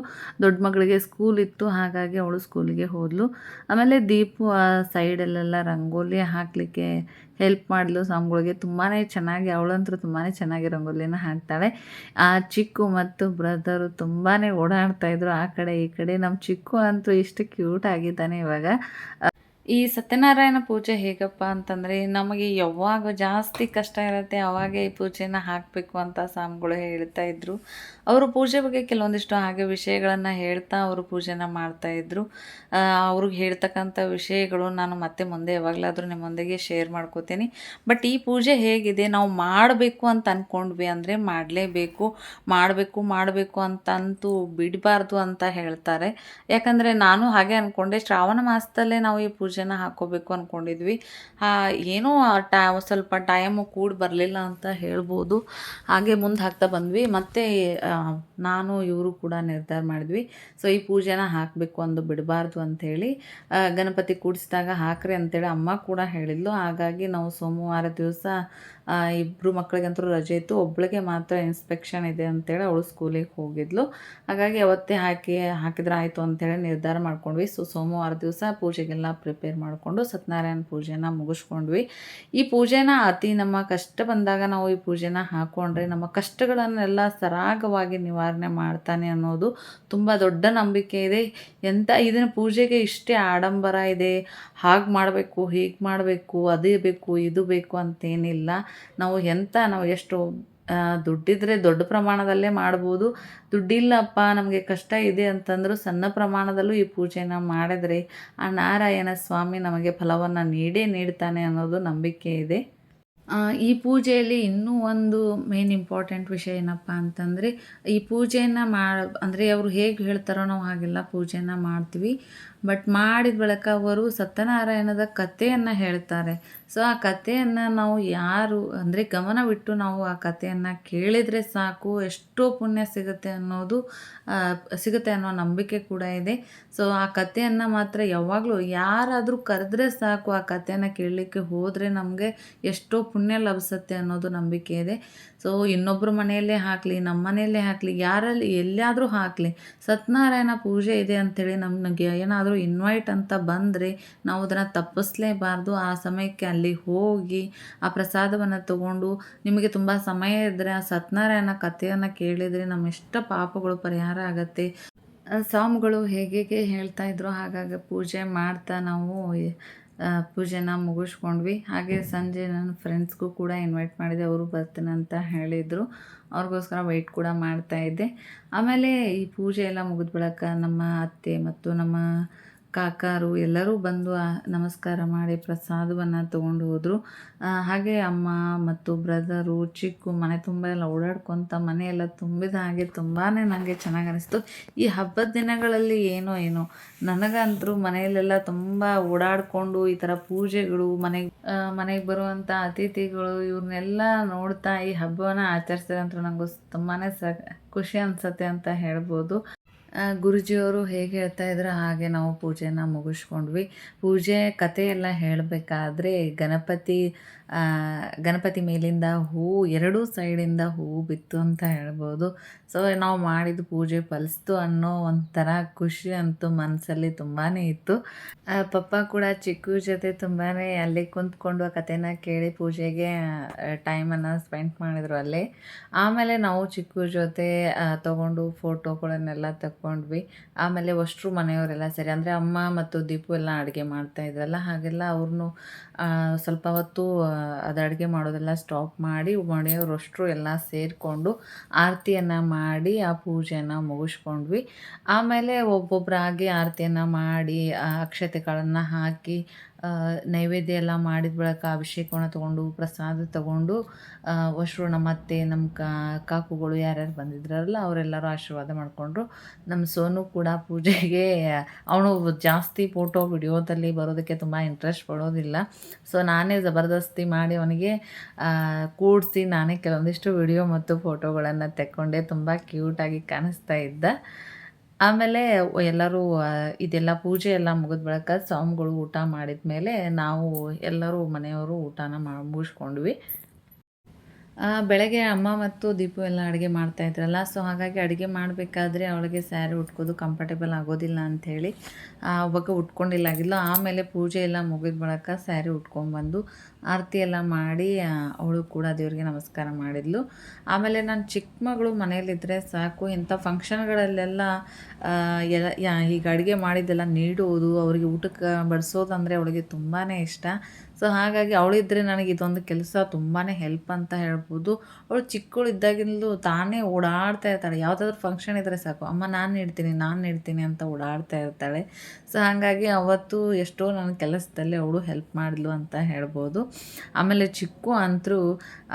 ದೊಡ್ಡ ಮಗಳಿಗೆ ಸ್ಕೂಲ್ ಇತ್ತು, ಹಾಗಾಗಿ ಅವಳು ಸ್ಕೂಲಿಗೆ ಹೋದಳು ಆಮೇಲೆ ದೀಪು ಆ ಸೈಡಲ್ಲೆಲ್ಲ ರಂಗೋಲಿ ಹಾಕಲಿಕ್ಕೆ ಹೆಲ್ಪ್ ಮಾಡಲು ಸಾಮ್ಗಳಿಗೆ ತುಂಬಾ ಚೆನ್ನಾಗಿ ಅವಳಂತೂ ತುಂಬಾ ಚೆನ್ನಾಗಿ ರಂಗೋಲಿನ ಹಾಕ್ತಾಳೆ. ಆ ಚಿಕ್ಕು ಮತ್ತು ಬ್ರದರು ತುಂಬಾ ಓಡಾಡ್ತಾಯಿದ್ರು ಆ ಕಡೆ ಈ ಕಡೆ. ನಮ್ಮ ಚಿಕ್ಕು ಅಂತೂ ಇಷ್ಟು ಕ್ಯೂಟ್ ಆಗಿದ್ದಾನೆ ಇವಾಗ. ಈ ಸತ್ಯನಾರಾಯಣ ಪೂಜೆ ಹೇಗಪ್ಪ ಅಂತಂದರೆ ನಮಗೆ ಯಾವಾಗ ಜಾಸ್ತಿ ಕಷ್ಟ ಇರುತ್ತೆ ಅವಾಗೆ ಈ ಪೂಜೆನ ಹಾಕಬೇಕು ಅಂತ ಸ್ವಾಮಿಗಳು ಹೇಳ್ತಾ ಇದ್ದರು ಅವರು ಪೂಜೆ ಬಗ್ಗೆ ಕೆಲವೊಂದಿಷ್ಟು ಹಾಗೆ ವಿಷಯಗಳನ್ನು ಹೇಳ್ತಾ ಅವರು ಪೂಜೆನ ಮಾಡ್ತಾಯಿದ್ರು ಅವ್ರಿಗೆ ಹೇಳ್ತಕ್ಕಂಥ ವಿಷಯಗಳು ನಾನು ಮತ್ತೆ ಮುಂದೆ ಯಾವಾಗಲಾದರೂ ನಿಮ್ಮೊಂದಿಗೆ ಶೇರ್ ಮಾಡ್ಕೋತೀನಿ. ಬಟ್ ಈ ಪೂಜೆ ಹೇಗಿದೆ? ನಾವು ಮಾಡಬೇಕು ಅಂತ ಅಂದ್ಕೊಂಡ್ವಿ ಅಂದರೆ ಮಾಡಲೇಬೇಕು. ಮಾಡಬೇಕು ಮಾಡಬೇಕು ಅಂತಂತೂ ಬಿಡಬಾರ್ದು ಅಂತ ಹೇಳ್ತಾರೆ. ಯಾಕಂದರೆ ನಾನು ಹಾಗೆ ಅಂದ್ಕೊಂಡೆ ಶ್ರಾವಣ ಮಾಸದಲ್ಲೇ ನಾವು ಈ ಪೂಜೆನ ಹಾಕೋಬೇಕು ಅಂದ್ಕೊಂಡಿದ್ವಿ ಏನೋ ಟೈ, ಸ್ವಲ್ಪ ಟೈಮು ಕೂಡ ಬರಲಿಲ್ಲ ಅಂತ ಹೇಳ್ಬೋದು. ಹಾಗೆ ಮುಂದೆ ಹಾಕ್ತಾ ಬಂದ್ವಿ. ಮತ್ತು ನಾನು, ಇವರು ಕೂಡ ನಿರ್ಧಾರ ಮಾಡಿದ್ವಿ. ಸೊ ಈ ಪೂಜೆನ ಹಾಕಬೇಕು ಅಂದು ಬಿಡಬಾರ್ದು ಅಂಥೇಳಿ ಗಣಪತಿ ಕೂಡಿಸಿದಾಗ ಹಾಕ್ರಿ ಅಂತೇಳಿ ಅಮ್ಮ ಕೂಡ ಹೇಳಿದ್ಲು. ಹಾಗಾಗಿ ನಾವು ಸೋಮವಾರ ದಿವಸ ಇಬ್ಬರು ಮಕ್ಕಳಿಗಂತೂ ರಜೆ ಇತ್ತು. ಒಬ್ಬಳಿಗೆ ಮಾತ್ರ ಇನ್ಸ್ಪೆಕ್ಷನ್ ಇದೆ ಅಂತೇಳಿ ಅವಳು ಸ್ಕೂಲಿಗೆ ಹೋಗಿದ್ಲು. ಹಾಗಾಗಿ ಅವತ್ತೇ ಹಾಕಿ, ಹಾಕಿದ್ರೆ ಆಯಿತು ಅಂತೇಳಿ ನಿರ್ಧಾರ ಮಾಡ್ಕೊಂಡ್ವಿ. ಸೊ, ಸೋಮವಾರ ದಿವಸ ಪೂಜೆಗೆಲ್ಲ ಪ್ರಿಪೇರ್ ಮಾಡಿಕೊಂಡು ಸತ್ಯನಾರಾಯಣ ಪೂಜೆನ ಮುಗಿಸ್ಕೊಂಡ್ವಿ. ಈ ಪೂಜೆನ ಅತಿ ನಮ್ಮ ಕಷ್ಟ ಬಂದಾಗ ನಾವು ಈ ಪೂಜೆನ ಹಾಕ್ಕೊಂಡ್ರೆ ನಮ್ಮ ಕಷ್ಟಗಳನ್ನೆಲ್ಲ ಸರಾಗವಾಗಿ ನಿವಾರಣೆ ಮಾಡ್ತಾನೆ ಅನ್ನೋದು ತುಂಬ ದೊಡ್ಡ ನಂಬಿಕೆ ಇದೆ. ಎಂಥ ಇದನ್ನು ಪೂಜೆಗೆ ಇಷ್ಟೇ ಆಡಂಬರ ಇದೆ. ಹಾಗೆ ಮಾಡಬೇಕು, ಹೀಗೆ ಮಾಡಬೇಕು, ಅದೇ ಬೇಕು, ಇದು ಬೇಕು ಅಂತೇನಿಲ್ಲ. ನಾವು ಎಂಥ ನಾವು ಎಷ್ಟು ದುಡ್ಡಿದ್ರೆ ದೊಡ್ಡ ಪ್ರಮಾಣದಲ್ಲೇ ಮಾಡ್ಬೋದು. ದುಡ್ಡಿಲ್ಲಪ್ಪ, ನಮಗೆ ಕಷ್ಟ ಇದೆ ಅಂತಂದರೂ ಸಣ್ಣ ಪ್ರಮಾಣದಲ್ಲೂ ಈ ಪೂಜೆನ ಮಾಡಿದ್ರೆ ಆ ನಾರಾಯಣ ಸ್ವಾಮಿ ನಮಗೆ ಫಲವನ್ನು ನೀಡೇ ನೀಡ್ತಾನೆ ಅನ್ನೋದು ನಂಬಿಕೆ ಇದೆ. ಈ ಪೂಜೆಯಲ್ಲಿ ಇನ್ನೂ ಒಂದು ಮೇನ್ ಇಂಪಾರ್ಟೆಂಟ್ ವಿಷಯ ಏನಪ್ಪ ಅಂತಂದರೆ, ಈ ಪೂಜೆಯನ್ನು ಮಾ ಅಂದರೆ ಅವರು ಹೇಗೆ ಹೇಳ್ತಾರೋ ನಾವು ಹಾಗೆಲ್ಲ ಪೂಜೆನ ಮಾಡ್ತೀವಿ. ಬಟ್ ಮಾಡಿದ ಬಳಿಕ ಅವರು ಸತ್ಯನಾರಾಯಣದ ಕಥೆಯನ್ನು ಹೇಳ್ತಾರೆ. ಸೊ ಆ ಕಥೆಯನ್ನು ನಾವು ಯಾರು, ಅಂದರೆ ಗಮನವಿಟ್ಟು ನಾವು ಆ ಕಥೆಯನ್ನು ಕೇಳಿದರೆ ಸಾಕು, ಎಷ್ಟೋ ಪುಣ್ಯ ಸಿಗುತ್ತೆ ಅನ್ನೋದು ಸಿಗುತ್ತೆ ಅನ್ನೋ ನಂಬಿಕೆ ಕೂಡ ಇದೆ. ಸೊ ಆ ಕಥೆಯನ್ನು ಮಾತ್ರ ಯಾವಾಗಲೂ ಯಾರಾದರೂ ಕರೆದ್ರೆ ಸಾಕು ಆ ಕಥೆಯನ್ನು ಕೇಳಲಿಕ್ಕೆ ಹೋದರೆ ನಮಗೆ ಎಷ್ಟೋ ಪುಣ್ಯ ಲಭಿಸುತ್ತೆ ಅನ್ನೋದು ನಂಬಿಕೆ ಇದೆ. ಸೊ ಇನ್ನೊಬ್ಬರ ಮನೆಯಲ್ಲೇ ಹಾಕಲಿ ನಮ್ಮ ಮನೆಯಲ್ಲೇ ಹಾಕಲಿ, ಯಾರಲ್ಲಿ ಎಲ್ಲಾದರೂ ಹಾಕಲಿ, ಸತ್ಯನಾರಾಯಣ ಪೂಜೆ ಇದೆ ಅಂಥೇಳಿ ನಮಗೆ ಏನಾದರೂ ಇನ್ವೈಟ್ ಅಂತ ಬಂದರೆ ನಾವು ಅದನ್ನು ತಪ್ಪಿಸ್ಲೇಬಾರ್ದು. ಆ ಸಮಯಕ್ಕೆ ಅಲ್ಲಿ ಹೋಗಿ ಆ ಪ್ರಸಾದವನ್ನು ತಗೊಂಡು ನಿಮಗೆ ತುಂಬ ಸಮಯ ಇದ್ದರೆ ಆ ಸತ್ಯನಾರಾಯಣ ಕಥೆಯನ್ನು ಕೇಳಿದರೆ ನಮ್ಮ ಇಷ್ಟ ಪಾಪಗಳು ಪರಿಹಾರ ಆಗತ್ತೆ. ಸ್ವಾಮಿಗಳು ಹೇಗೆ ಹೇಳ್ತಾ ಇದ್ರು ಹಾಗಾಗಿ ಪೂಜೆ ಮಾಡ್ತಾ ನಾವು ಪೂಜೆನ ಮುಗಿಸ್ಕೊಂಡ್ವಿ. ಹಾಗೆ ಸಂಜೆ ನನ್ನ ಫ್ರೆಂಡ್ಸ್ಗೂ ಕೂಡ ಇನ್ವೈಟ್ ಮಾಡಿದೆ. ಅವರು ಬರ್ತೀನಿ ಅಂತ ಹೇಳಿದರು. ಅವ್ರಿಗೋಸ್ಕರ ವೆಯ್ಟ್ ಕೂಡ ಮಾಡ್ತಾಯಿದ್ದೆ ಆಮೇಲೆ ಈ ಪೂಜೆ ಎಲ್ಲ ಮುಗಿದ ಬಳಿಕ ನಮ್ಮ ಅತ್ತೆ ಮತ್ತು ನಮ್ಮ ಕಾಕಾರು ಎಲ್ಲರೂ ಬಂದು ನಮಸ್ಕಾರ ಮಾಡಿ ಪ್ರಸಾದವನ್ನು ತೊಗೊಂಡು ಹೋದರು. ಹಾಗೆ ಅಮ್ಮ ಮತ್ತು ಬ್ರದರು, ಚಿಕ್ಕು ಮನೆ ತುಂಬ ಎಲ್ಲ ಓಡಾಡ್ಕೊತ ಮನೆಯೆಲ್ಲ ತುಂಬಿದ ಹಾಗೆ ತುಂಬಾ ನನಗೆ ಚೆನ್ನಾಗಿ ಅನಿಸ್ತು. ಈ ಹಬ್ಬದ ದಿನಗಳಲ್ಲಿ ಏನೋ ಏನೋ. ನನಗಂತರೂ ಮನೆಯಲ್ಲೆಲ್ಲ ತುಂಬ ಓಡಾಡಿಕೊಂಡು ಈ ಥರ ಪೂಜೆಗಳು, ಮನೆಗೆ ಮನೆಗೆ ಬರುವಂಥ ಅತಿಥಿಗಳು ಇವ್ರನ್ನೆಲ್ಲ ನೋಡ್ತಾ ಈ ಹಬ್ಬವನ್ನು ಆಚರಿಸ್ತಾರೆ ಅಂತ ನನಗೂ ತುಂಬಾ ಸ ಖುಷಿ ಅನಿಸುತ್ತೆ ಅಂತ ಹೇಳ್ಬೋದು. ಗುರುಜಿಯವರು ಹೇಗೆ ಹೇಳ್ತಾ ಇದ್ರು ಹಾಗೆ ನಾವು ಪೂಜೆನ ಮುಗಿಸ್ಕೊಂಡ್ವಿ. ಪೂಜೆ ಕಥೆಯೆಲ್ಲ ಹೇಳಬೇಕಾದ್ರೆ ಗಣಪತಿ ಗಣಪತಿ ಮೇಲಿಂದ ಹೂವು ಎರಡೂ ಸೈಡಿಂದ ಹೂವು ಬಿತ್ತು ಅಂತ ಹೇಳ್ಬೋದು. ಸೊ ನಾವು ಮಾಡಿದ ಪೂಜೆ ಫಲಿಸ್ತು ಅನ್ನೋ ಒಂಥರ ಖುಷಿ ಅಂತೂ ಮನಸ್ಸಲ್ಲಿ ತುಂಬಾ ಇತ್ತು. ಪಪ್ಪ ಕೂಡ ಚಿಕ್ಕು ಜೊತೆ ತುಂಬಾ ಅಲ್ಲಿ ಕುಂತ್ಕೊಂಡು ಆ ಕಥೆನ ಕೇಳಿ ಪೂಜೆಗೆ ಟೈಮನ್ನು ಸ್ಪೆಂಡ್ ಮಾಡಿದ್ರು ಅಲ್ಲೇ. ಆಮೇಲೆ ನಾವು ಚಿಕ್ಕು ಜೊತೆ ತೊಗೊಂಡು ಫೋಟೋಗಳನ್ನೆಲ್ಲ ತಗೊಂಡ್ವಿ ಆಮೇಲೆ ಅಷ್ಟರು ಮನೆಯವರೆಲ್ಲ ಸರಿ, ಅಂದರೆ ಅಮ್ಮ ಮತ್ತು ದೀಪು ಎಲ್ಲ ಅಡುಗೆ ಮಾಡ್ತಾಯಿದ್ರಲ್ಲ ಹಾಗೆಲ್ಲ ಅವ್ರನ್ನೂ ಸ್ವಲ್ಪ ಹೊತ್ತು ಅದು ಅಡುಗೆ ಮಾಡೋದೆಲ್ಲ ಸ್ಟಾಪ್ ಮಾಡಿ ಮನೆಯವರಷ್ಟರು ಎಲ್ಲ ಸೇರಿಕೊಂಡು ಆರತಿಯನ್ನು ಮಾಡಿ, ಆ ಪೂಜೆಯನ್ನು ಮುಗಿಸ್ಕೊಂಡ್ವಿ. ಆಮೇಲೆ ಒಬ್ಬೊಬ್ಬರಾಗಿ ಆರತಿಯನ್ನು ಮಾಡಿ ಅಕ್ಷತೆಗಳನ್ನು ಹಾಕಿ ನೈವೇದ್ಯ ಎಲ್ಲ ಮಾಡಿದ ಬಳಿಕ ಅಭಿಷೇಕವನ್ನು ತೊಗೊಂಡು, ಪ್ರಸಾದ ತೊಗೊಂಡು ವಶ್ರು ನಮ್ಮ ಅತ್ತೆ ನಮ್ಮ ಕಾಕುಗಳು ಯಾರ್ಯಾರು ಬಂದಿದ್ರಲ್ಲ, ಅವರೆಲ್ಲರೂ ಆಶೀರ್ವಾದ ಮಾಡಿಕೊಂಡ್ರು. ನಮ್ಮ ಸೋನು ಕೂಡ ಪೂಜೆಗೆ, ಅವನು ಜಾಸ್ತಿ ಫೋಟೋ, ವಿಡಿಯೋದಲ್ಲಿ ಬರೋದಕ್ಕೆ ತುಂಬ ಇಂಟ್ರೆಸ್ಟ್ ಪಡೋದಿಲ್ಲ. ಸೊ ನಾನೇ ಜಬರ್ದಸ್ತಿ ಮಾಡಿ ಅವನಿಗೆ ಕೂಡಿಸಿ ನಾನೇ ಕೆಲವೊಂದಿಷ್ಟು ವಿಡಿಯೋ ಮತ್ತು ಫೋಟೋಗಳನ್ನು ತೆಕ್ಕೊಂಡೆ. ತುಂಬ ಕ್ಯೂಟಾಗಿ ಕಾಣಿಸ್ತಾ ಇದ್ದ. ಆಮೇಲೆ ಎಲ್ಲರೂ ಇದೆಲ್ಲ ಪೂಜೆ ಎಲ್ಲ ಮುಗಿದ ಬಳಿಕ ಸ್ವಾಮಿಗಳು ಊಟ ಮಾಡಿದ ಮೇಲೆ ನಾವು ಎಲ್ಲರೂ ಮನೆಯವರು ಊಟನ ಮಾ, ಮುಗಿಸ್ಕೊಂಡ್ವಿ. ಬೆಳಗ್ಗೆ ಅಮ್ಮ ಮತ್ತು ದೀಪು ಎಲ್ಲ ಅಡುಗೆ ಮಾಡ್ತಾ ಇದ್ರಲ್ಲ ಸೊ ಹಾಗಾಗಿ ಅಡುಗೆ ಮಾಡಬೇಕಾದ್ರೆ ಅವಳಿಗೆ ಸ್ಯಾರಿ ಉಟ್ಕೋದು ಕಂಫರ್ಟೇಬಲ್ ಆಗೋದಿಲ್ಲ ಅಂಥೇಳಿ ಅವಾಗ ಉಟ್ಕೊಂಡಿಲ್ಲಾಗಿಲ್ಲ ಆಮೇಲೆ ಪೂಜೆ ಎಲ್ಲ ಮುಗಿದ ಬಳಿಕ ಸ್ಯಾರಿ ಉಟ್ಕೊಂಡ್ಬಂದು ಆರತಿ ಎಲ್ಲ ಮಾಡಿ ಅವಳು ಕೂಡ ದೇವರಿಗೆ ನಮಸ್ಕಾರ ಮಾಡಿದ್ಲು. ಆಮೇಲೆ ನಾನು ಚಿಕ್ಕ ಮಗಳು ಮನೆಯಲ್ಲಿದ್ದರೆ ಸಾಕು, ಇಂಥ ಫಂಕ್ಷನ್ಗಳಲ್ಲೆಲ್ಲ ಎಲ್ಲ ಈಗ ಅಡುಗೆ ಮಾಡಿದ್ದೆಲ್ಲ ನೀಡುವುದು, ಅವರಿಗೆ ಊಟಕ್ಕೆ ಬಡಿಸೋದಂದರೆ ಅವಳಿಗೆ ತುಂಬಾ ಇಷ್ಟ. ಸೊ ಹಾಗಾಗಿ ಅವಳಿದ್ದರೆ ನನಗೆ ಇದೊಂದು ಕೆಲಸ ತುಂಬಾ ಹೆಲ್ಪ್ ಅಂತ ಹೇಳ್ಬೋದು. ಅವಳು ಚಿಕ್ಕವಳು ಇದ್ದಾಗಿಂದಲೂ ತಾನೇ ಓಡಾಡ್ತಾ ಇರ್ತಾಳೆ. ಯಾವುದಾದ್ರೂ ಫಂಕ್ಷನ್ ಇದ್ದರೆ ಸಾಕು. ಅಮ್ಮ, ನಾನು ನೀಡ್ತೀನಿ ನಾನು ನೀಡ್ತೀನಿ ಅಂತ ಓಡಾಡ್ತಾ ಇರ್ತಾಳೆ. ಸೊ ಹಾಗಾಗಿ ಅವತ್ತು ಎಷ್ಟೋ ನನ್ನ ಕೆಲಸದಲ್ಲಿ ಅವಳು ಹೆಲ್ಪ್ ಮಾಡಿದ್ಲು ಅಂತ ಹೇಳ್ಬೋದು. ಆಮೇಲೆ ಚಿಕ್ಕು ಅಂತರೂ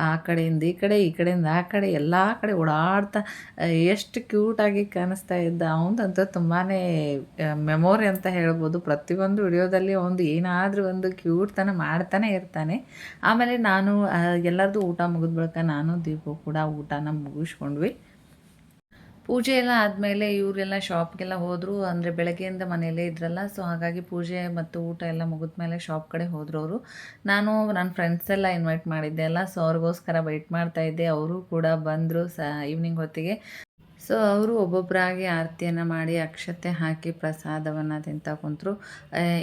ಆ ಕಡೆಯಿಂದ ಈ ಕಡೆ, ಈ ಕಡೆಯಿಂದ ಆ ಕಡೆ, ಎಲ್ಲ ಕಡೆ ಓಡಾಡ್ತಾ, ಎಷ್ಟು ಕ್ಯೂಟಾಗಿ ಕಾಣಿಸ್ತಾ ಇದ್ದ ಅವನದಂತೂ ತುಂಬಾ ಮೆಮೊರಿ ಅಂತ ಹೇಳ್ಬೋದು. ಪ್ರತಿಯೊಂದು ವಿಡಿಯೋದಲ್ಲಿ ಒಂದು ಏನಾದರೂ ಒಂದು ಕ್ಯೂಟ್ತನ ಮಾಡ್ತಾನೆ ಇರ್ತಾನೆ. ಆಮೇಲೆ ನಾನು ಎಲ್ಲರದು ಊಟ ಮುಗಿದ ಬಳಿಕ ನಾನು ದೀಪು ಕೂಡ ಊಟನ ಮುಗಿಸ್ಕೊಂಡ್ವಿ. ಪೂಜೆ ಎಲ್ಲ ಆದಮೇಲೆ ಇವರೆಲ್ಲ ಶಾಪ್ಗೆಲ್ಲ ಹೋದರು, ಅಂದರೆ ಬೆಳಗ್ಗೆಯಿಂದ ಮನೆಯಲ್ಲೇ ಇದ್ರಲ್ಲ ಸೊ ಹಾಗಾಗಿ ಪೂಜೆ ಮತ್ತು ಊಟ ಎಲ್ಲ ಮುಗಿದ್ಮೇಲೆ ಶಾಪ್ ಕಡೆ ಹೋದರು ಅವರು ನಾನು ನನ್ನ ಫ್ರೆಂಡ್ಸ್ ಎಲ್ಲ ಇನ್ವೈಟ್ ಮಾಡಿದ್ದೆ ಅಲ್ಲ ಸೊ ಅವ್ರಿಗೋಸ್ಕರ ವೆಯ್ಟ್ ಮಾಡ್ತಾ ಇದ್ದೆ. ಅವರು ಕೂಡ ಬಂದರು ಸ ಈವ್ನಿಂಗ್ ಹೊತ್ತಿಗೆ. ಸೊ ಅವರು ಒಬ್ಬೊಬ್ಬರಾಗಿ ಆರತಿಯನ್ನು ಮಾಡಿ ಅಕ್ಷತೆ ಹಾಕಿ ಪ್ರಸಾದವನ್ನು ತಿಂತಾ ಕುಂತರು.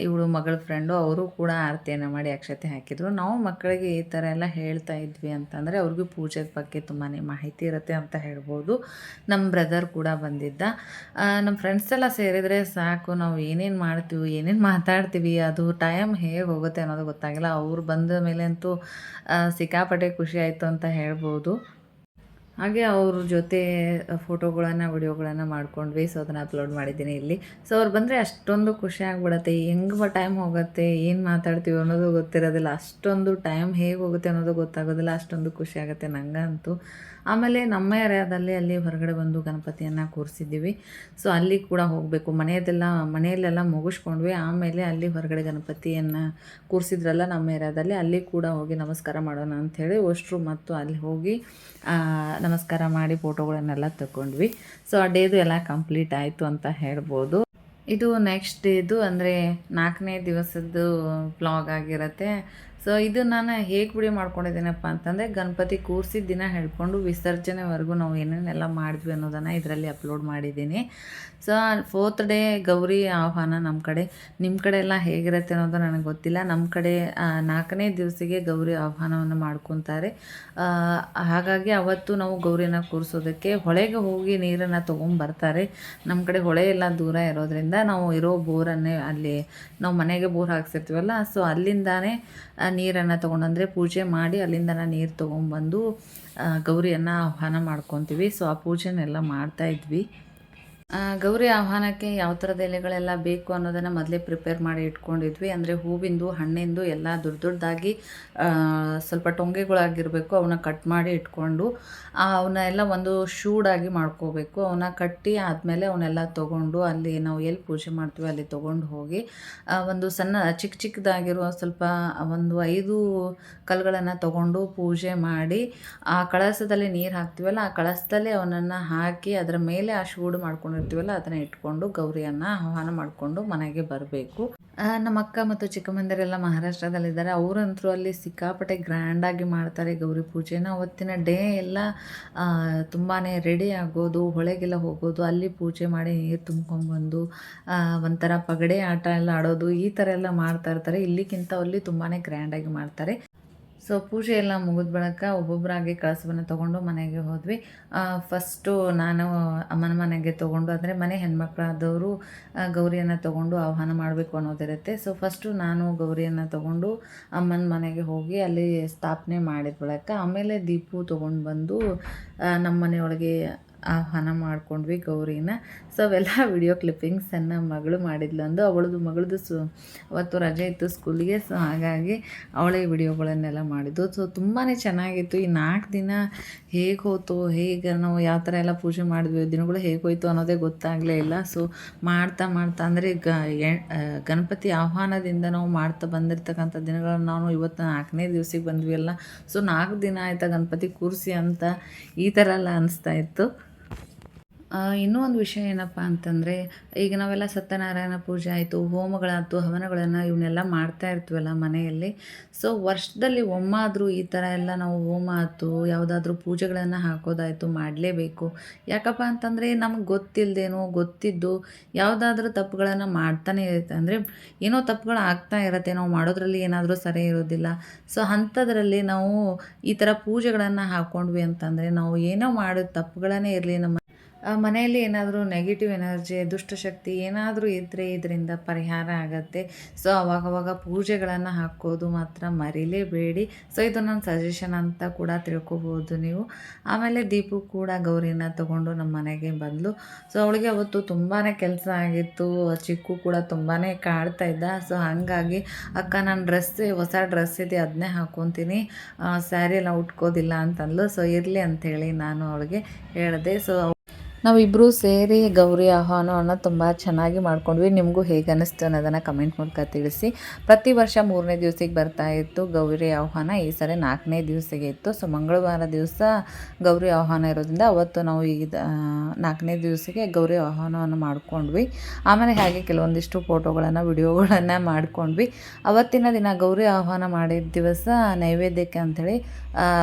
ಇವಳು ಮಗಳ ಫ್ರೆಂಡು ಅವರು ಕೂಡ ಆರತಿಯನ್ನು ಮಾಡಿ ಅಕ್ಷತೆ ಹಾಕಿದರು. ನಾವು ಮಕ್ಕಳಿಗೆ ಈ ಥರ ಎಲ್ಲ ಹೇಳ್ತಾ ಇದ್ವಿ ಅಂತಂದರೆ ಅವ್ರಿಗೂ ಪೂಜೆ ಬಗ್ಗೆ ತುಂಬಾ ಮಾಹಿತಿ ಇರುತ್ತೆ ಅಂತ ಹೇಳ್ಬೋದು. ನಮ್ಮ ಬ್ರದರ್ ಕೂಡ ಬಂದಿದ್ದ. ನಮ್ಮ ಫ್ರೆಂಡ್ಸ್ ಎಲ್ಲ ಸೇರಿದರೆ ಸಾಕು, ನಾವು ಏನೇನು ಮಾಡ್ತೀವಿ, ಏನೇನು ಮಾತಾಡ್ತೀವಿ, ಅದು ಟೈಮ್ ಹೇಗೆ ಹೋಗುತ್ತೆ ಅನ್ನೋದು ಗೊತ್ತಾಗಿಲ್ಲ. ಅವ್ರು ಬಂದ ಮೇಲೆ ಅಂತೂ ಸಿಕ್ಕಾಪಟ್ಟೆ ಖುಷಿ ಆಯಿತು ಅಂತ ಹೇಳ್ಬೋದು. ಹಾಗೆ ಅವ್ರ ಜೊತೆ ಫೋಟೋಗಳನ್ನು ವಿಡಿಯೋಗಳನ್ನು ಮಾಡ್ಕೊಂಡ್ವಿ. ಸೊ ಅದನ್ನು ಅಪ್ಲೋಡ್ ಮಾಡಿದ್ದೀನಿ ಇಲ್ಲಿ. ಸೊ ಅವ್ರು ಬಂದರೆ ಅಷ್ಟೊಂದು ಖುಷಿ ಆಗ್ಬಿಡತ್ತೆ. ಹೆಂಗೆ ಟೈಮ್ ಹೋಗುತ್ತೆ? ಏನು ಮಾತಾಡ್ತೀವಿ ಅನ್ನೋದು ಗೊತ್ತಿರೋದಿಲ್ಲ. ಅಷ್ಟೊಂದು ಟೈಮ್ ಹೇಗೆ ಹೋಗುತ್ತೆ ಅನ್ನೋದು ಗೊತ್ತಾಗೋದಿಲ್ಲ. ಅಷ್ಟೊಂದು ಖುಷಿ ಆಗುತ್ತೆ ನಂಗಂತೂ. ಆಮೇಲೆ ನಮ್ಮ ಏರಿಯಾದಲ್ಲಿ ಅಲ್ಲಿ ಹೊರಗಡೆ ಬಂದು ಗಣಪತಿಯನ್ನು ಕೂರಿಸಿದ್ದೀವಿ. ಸೊ ಅಲ್ಲಿ ಕೂಡ ಹೋಗಬೇಕು. ಮನೆಯದೆಲ್ಲ, ಮನೆಯಲ್ಲೆಲ್ಲ ಮುಗಿಸ್ಕೊಂಡ್ವಿ. ಆಮೇಲೆ ಅಲ್ಲಿ ಹೊರಗಡೆ ಗಣಪತಿಯನ್ನು ಕೂರಿಸಿದ್ರಲ್ಲ ನಮ್ಮ ಏರಿಯಾದಲ್ಲಿ, ಅಲ್ಲಿ ಕೂಡ ಹೋಗಿ ನಮಸ್ಕಾರ ಮಾಡೋಣ ಅಂಥೇಳಿ ಅಷ್ಟರು ಮತ್ತು ಅಲ್ಲಿ ಹೋಗಿ ನಮಸ್ಕಾರ ಮಾಡಿ ಫೋಟೋಗಳನ್ನೆಲ್ಲ ತಗೊಂಡ್ವಿ. ಸೊ ಆ ಡೇದು ಎಲ್ಲ ಕಂಪ್ಲೀಟ್ ಆಯಿತು ಅಂತ ಹೇಳ್ಬೋದು. ಇದು ನೆಕ್ಸ್ಟ್ ಡೇದು ಅಂದರೆ ನಾಲ್ಕನೇ ದಿವಸದ್ದು ಬ್ಲಾಗ್ ಆಗಿರುತ್ತೆ. ಸೊ ಇದು ನಾನು ಹೇಗೆ ಬಿಡಿ ಮಾಡ್ಕೊಂಡಿದ್ದೀನಪ್ಪ ಅಂತಂದರೆ, ಗಣಪತಿ ಕೂರಿಸಿದ ದಿನ ಹೇಳ್ಕೊಂಡು ವಿಸರ್ಜನೆವರೆಗೂ ನಾವು ಏನೇನೆಲ್ಲ ಮಾಡಿದ್ವಿ ಅನ್ನೋದನ್ನು ಇದರಲ್ಲಿ ಅಪ್ಲೋಡ್ ಮಾಡಿದ್ದೀನಿ. ಸೊ ಫೋರ್ತ್ ಡೇ ಗೌರಿ ಆಹ್ವಾನ ನಮ್ಮ ಕಡೆ. ನಿಮ್ಮ ಕಡೆ ಎಲ್ಲ ಹೇಗಿರುತ್ತೆ ಅನ್ನೋದು ನನಗೆ ಗೊತ್ತಿಲ್ಲ. ನಮ್ಮ ಕಡೆ ನಾಲ್ಕನೇ ದಿವಸಿಗೆ ಗೌರಿ ಆಹ್ವಾನವನ್ನು ಮಾಡ್ಕೊತಾರೆ. ಹಾಗಾಗಿ ಅವತ್ತು ನಾವು ಗೌರಿನ ಕೂರಿಸೋದಕ್ಕೆ ಹೊಳೆಗೆ ಹೋಗಿ ನೀರನ್ನು ತೊಗೊಂಬರ್ತಾರೆ ನಮ್ಮ ಕಡೆ ಹೊಳೆ ಎಲ್ಲ ದೂರ ಇರೋದ್ರಿಂದ ನಾವು ಇರೋ ಬೋರನ್ನೇ ಅಲ್ಲಿ, ನಾವು ಮನೆಗೆ ಬೋರ್ ಹಾಕ್ಸಿರ್ತೀವಲ್ಲ ಸೊ ಅಲ್ಲಿಂದಾನೇ ನೀರನ್ನು ತೊಗೊಂಡಂದರೆ ಪೂಜೆ ಮಾಡಿ ಅಲ್ಲಿಂದ ನೀರು ತೊಗೊಂಬಂದು ಗೌರಿಯನ್ನು ಆಹ್ವಾನ ಮಾಡ್ಕೊತೀವಿ. ಸೊ ಆ ಪೂಜೆನೆಲ್ಲ ಮಾಡ್ತಾ ಇದ್ವಿ. ಆ, ಗೌರಿ ಆಹ್ವಾನಕ್ಕೆ ಯಾವ ಥರದ ಎಲೆಗಳೆಲ್ಲ ಬೇಕು ಅನ್ನೋದನ್ನು ಮೊದಲೇ ಪ್ರಿಪೇರ್ ಮಾಡಿ ಇಟ್ಕೊಂಡಿದ್ವಿ. ಅಂದರೆ ಹೂವಿಂದು, ಹಣ್ಣಿಂದು ಎಲ್ಲ ದೊಡ್ಡ ದೊಡ್ಡದಾಗಿ ಸ್ವಲ್ಪ ಟೊಂಗೆಗಳಾಗಿರಬೇಕು ಅವನ್ನ ಕಟ್ ಮಾಡಿ ಇಟ್ಕೊಂಡು ಅವನ್ನ ಎಲ್ಲ ಒಂದು ಶೂಡಾಗಿ ಮಾಡ್ಕೋಬೇಕು. ಅವನ್ನ ಕಟ್ಟಿ ಆದಮೇಲೆ ಅವನ್ನೆಲ್ಲ ತೊಗೊಂಡು ಅಲ್ಲಿ ನಾವು ಎಲ್ಲಿ ಪೂಜೆ ಮಾಡ್ತೀವಿ ಅಲ್ಲಿ ತೊಗೊಂಡು ಹೋಗಿ ಒಂದು ಸಣ್ಣ ಚಿಕ್ಕ ಚಿಕ್ಕದಾಗಿರುವ ಸ್ವಲ್ಪ ಒಂದು ಐದು ಕಲ್ಗಳನ್ನು ತೊಗೊಂಡು ಪೂಜೆ ಮಾಡಿ, ಆ ಕಳಸದಲ್ಲಿ ನೀರು ಹಾಕ್ತೀವಲ್ಲ, ಆ ಕಳಸದಲ್ಲಿ ಅವನನ್ನು ಹಾಕಿ ಅದರ ಮೇಲೆ ಆ ಶೂಡು ಮಾಡ್ಕೊಂಡಿರ್ತೀವಲ್ಲ ಅದನ್ನು ಇಟ್ಕೊಂಡು ಗೌರಿಯನ್ನು ಆಹ್ವಾನ ಮಾಡಿಕೊಂಡು ಮನೆಗೆ ಬರಬೇಕು. ನಮ್ಮ ಅಕ್ಕ ಮತ್ತು ಚಿಕ್ಕಮ್ಮಂದಿರೆಲ್ಲ ಮಹಾರಾಷ್ಟ್ರದಲ್ಲಿದ್ದಾರೆ. ಅವರಂತರೂ ಅಲ್ಲಿ ಸಿಕ್ಕಾಪಟ್ಟೆ ಗ್ರ್ಯಾಂಡಾಗಿ ಮಾಡ್ತಾರೆ ಗೌರಿ ಪೂಜೆನ. ಅವತ್ತಿನ ಡೇ ಎಲ್ಲ ತುಂಬಾ ರೆಡಿ ಆಗೋದು, ಹೊಳೆಗೆಲ್ಲ ಹೋಗೋದು, ಅಲ್ಲಿ ಪೂಜೆ ಮಾಡಿ ನೀರು ತುಂಬ್ಕೊಂಡ್ಬಂದು ಒಂಥರ ಪಗಡೆ ಆಟ ಎಲ್ಲ ಆಡೋದು, ಈ ಥರ ಎಲ್ಲ ಮಾಡ್ತಾ ಇರ್ತಾರೆ. ಇಲ್ಲಿಗಿಂತ ಅಲ್ಲಿ ತುಂಬಾ ಗ್ರ್ಯಾಂಡಾಗಿ ಮಾಡ್ತಾರೆ. ಸೊ ಪೂಜೆ ಎಲ್ಲ ಮುಗಿದ ಬಳಿಕ ಒಬ್ಬೊಬ್ಬರಾಗಿ ಕಳಸವನ್ನು ತೊಗೊಂಡು ಮನೆಗೆ ಹೋದ್ವಿ. ಫಸ್ಟು ನಾನು ಅಮ್ಮನ ಮನೆಗೆ ತೊಗೊಂಡು, ಅಂದರೆ ಮನೆ ಹೆಣ್ಮಕ್ಳಾದವರು ಗೌರಿಯನ್ನು ತೊಗೊಂಡು ಆಹ್ವಾನ ಮಾಡಬೇಕು ಅನ್ನೋದಿರುತ್ತೆ. ಸೊ ಫಸ್ಟು ನಾನು ಗೌರಿಯನ್ನು ತೊಗೊಂಡು ಅಮ್ಮನ ಮನೆಗೆ ಹೋಗಿ ಅಲ್ಲಿ ಸ್ಥಾಪನೆ ಮಾಡಿದ ಬಳಿಕ ಆಮೇಲೆ ದೀಪು ತೊಗೊಂಡು ಬಂದು ನಮ್ಮ ಮನೆಯೊಳಗೆ ಆಹ್ವಾನ ಮಾಡ್ಕೊಂಡ್ವಿ ಗೌರಿನ. ಸೊ ಅವೆಲ್ಲ ವಿಡಿಯೋ ಕ್ಲಿಪ್ಪಿಂಗ್ಸನ್ನು ಮಗಳು ಮಾಡಿದ್ಲು ಅಂದು. ಅವಳದು ಮಗಳದು ಸು, ಅವತ್ತು ರಜೆ ಇತ್ತು ಸ್ಕೂಲಿಗೆ ಸೊ ಹಾಗಾಗಿ ಅವಳೇ ವಿಡಿಯೋಗಳನ್ನೆಲ್ಲ ಮಾಡಿದ್ದು. ಸೊ ತುಂಬಾ ಚೆನ್ನಾಗಿತ್ತು. ಈ ನಾಲ್ಕು ದಿನ ಹೇಗೆ ಹೋಯ್ತು ಹೇಗೆ ನಾವು ಯಾವ ಥರ ಎಲ್ಲ ಪೂಜೆ ಮಾಡಿದ್ವಿ, ದಿನಗಳು ಹೇಗೆ ಹೋಯ್ತು ಅನ್ನೋದೇ ಗೊತ್ತಾಗಲೇ ಇಲ್ಲ. ಸೊ ಮಾಡ್ತಾ ಮಾಡ್ತಾ, ಅಂದರೆ ಗ ಗಣಪತಿ ಆಹ್ವಾನದಿಂದ ನಾವು ಮಾಡ್ತಾ ಬಂದಿರ್ತಕ್ಕಂಥ ದಿನಗಳನ್ನು ನಾವು ಇವತ್ತು ನಾಲ್ಕನೇ ದಿವಸಕ್ಕೆ ಬಂದ್ವಿ ಅಲ್ಲ. ಸೊ ನಾಲ್ಕು ದಿನ ಆಯಿತಾ ಗಣಪತಿ ಕೂರಿಸಿ ಅಂತ ಈ ಥರ ಎಲ್ಲ ಅನಿಸ್ತಾ ಇತ್ತು. ಇನ್ನೂ ಒಂದು ವಿಷಯ ಏನಪ್ಪ ಅಂತಂದರೆ, ಈಗ ನಾವೆಲ್ಲ ಸತ್ಯನಾರಾಯಣ ಪೂಜೆ ಆಯಿತು, ಹೋಮಗಳಾಯ್ತು, ಹವನಗಳನ್ನು ಇವನ್ನೆಲ್ಲ ಮಾಡ್ತಾ ಇರ್ತೀವಲ್ಲ ಮನೆಯಲ್ಲಿ. ಸೊ ವರ್ಷದಲ್ಲಿ ಒಮ್ಮಾದರೂ ಈ ಥರ ಎಲ್ಲ ನಾವು ಹೋಮ ಆಯ್ತು, ಯಾವುದಾದ್ರೂ ಪೂಜೆಗಳನ್ನು ಹಾಕೋದಾಯಿತು ಮಾಡಲೇಬೇಕು. ಯಾಕಪ್ಪ ಅಂತಂದರೆ, ನಮಗೆ ಗೊತ್ತಿಲ್ಲದೇನೋ ಗೊತ್ತಿದ್ದು ಯಾವುದಾದ್ರೂ ತಪ್ಪುಗಳನ್ನು ಮಾಡ್ತಾನೆ ಇರುತ್ತೆ. ಅಂದರೆ, ಏನೋ ತಪ್ಪುಗಳು ಆಗ್ತಾ ಇರತ್ತೆ, ನಾವು ಮಾಡೋದ್ರಲ್ಲಿ ಏನಾದರೂ ಸರಿ ಇರೋದಿಲ್ಲ. ಸೊ ಅಂಥದ್ರಲ್ಲಿ ನಾವು ಈ ಥರ ಪೂಜೆಗಳನ್ನು ಹಾಕ್ಕೊಂಡ್ವಿ ಅಂತಂದರೆ, ನಾವು ಏನೋ ಮಾಡೋ ತಪ್ಪುಗಳನ್ನೇ ಇರಲಿ, ನಮ್ಮ ಮನೆಯಲ್ಲಿ ಏನಾದರೂ ನೆಗೆಟಿವ್ ಎನರ್ಜಿ ದುಷ್ಟಶಕ್ತಿ ಏನಾದರೂ ಇದ್ದರೆ ಇದರಿಂದ ಪರಿಹಾರ ಆಗುತ್ತೆ. ಸೊ ಅವಾಗವಾಗ ಪೂಜೆಗಳನ್ನು ಹಾಕೋದು ಮಾತ್ರ ಮರಿಲೇಬೇಡಿ. ಸೊ ಇದು ನನ್ನ ಸಜೆಷನ್ ಅಂತ ಕೂಡ ತಿಳ್ಕೊಬೋದು ನೀವು. ಆಮೇಲೆ ದೀಪು ಕೂಡ ಗೌರಿನ ತಗೊಂಡು ನಮ್ಮ ಮನೆಗೆ ಬಂದಳು ಸೊ ಅವಳಿಗೆ ಅವತ್ತು ತುಂಬಾ ಕೆಲಸ ಆಗಿತ್ತು. ಚಿಕ್ಕು ಕೂಡ ತುಂಬಾ ಕಾಡ್ತಾ ಇದ್ದ. ಸೊ ಹಾಗಾಗಿ, ಅಕ್ಕ, ನಾನು ಡ್ರೆಸ್ ಹೊಸ ಡ್ರೆಸ್ ಇದೆ ಅದನ್ನೇ ಹಾಕ್ಕೊತೀನಿ ಸ್ಯಾರಿ ಎಲ್ಲ ಉಟ್ಕೋದಿಲ್ಲ ಅಂತಂದ್ಲು. ಸೊ ಇರಲಿ ಅಂಥೇಳಿ ನಾನು ಅವಳಿಗೆ ಹೇಳಿದೆ. ಸೊ ನಾವಿಬ್ಬರೂ ಸೇರಿ ಗೌರಿ ಆಹ್ವಾನವನ್ನು ತುಂಬ ಚೆನ್ನಾಗಿ ಮಾಡ್ಕೊಂಡ್ವಿ. ನಿಮಗೂ ಹೇಗೆ ಅನ್ನಿಸ್ತು ಅನ್ನೋದನ್ನು ಕಮೆಂಟ್ ಮೂಲಕ ತಿಳಿಸಿ. ಪ್ರತಿ ವರ್ಷ ಮೂರನೇ ದಿವಸಕ್ಕೆ ಬರ್ತಾ ಇತ್ತು ಗೌರಿ, ಆಹ್ವಾನ. ಈ ಸರಿ ನಾಲ್ಕನೇ ದಿವಸಕ್ಕೆ ಇತ್ತು. ಸೊ, ಮಂಗಳವಾರ ದಿವಸ ಗೌರಿ, ಆಹ್ವಾನ ಇರೋದ್ರಿಂದ ಅವತ್ತು ನಾವು ಈಗ ನಾಲ್ಕನೇ ದಿವಸಕ್ಕೆ ಗೌರಿ, ಆಹ್ವಾನವನ್ನು ಮಾಡ್ಕೊಂಡ್ವಿ. ಆಮೇಲೆ ಹಾಗೆ ಕೆಲವೊಂದಿಷ್ಟು ಫೋಟೋಗಳನ್ನು, ವಿಡಿಯೋಗಳನ್ನು ಮಾಡಿಕೊಂಡ್ವಿ. ಅವತ್ತಿನ ದಿನ ಗೌರಿ, ಆಹ್ವಾನ ಮಾಡಿದ ದಿವಸ ನೈವೇದ್ಯಕ್ಕೆ ಅಂಥೇಳಿ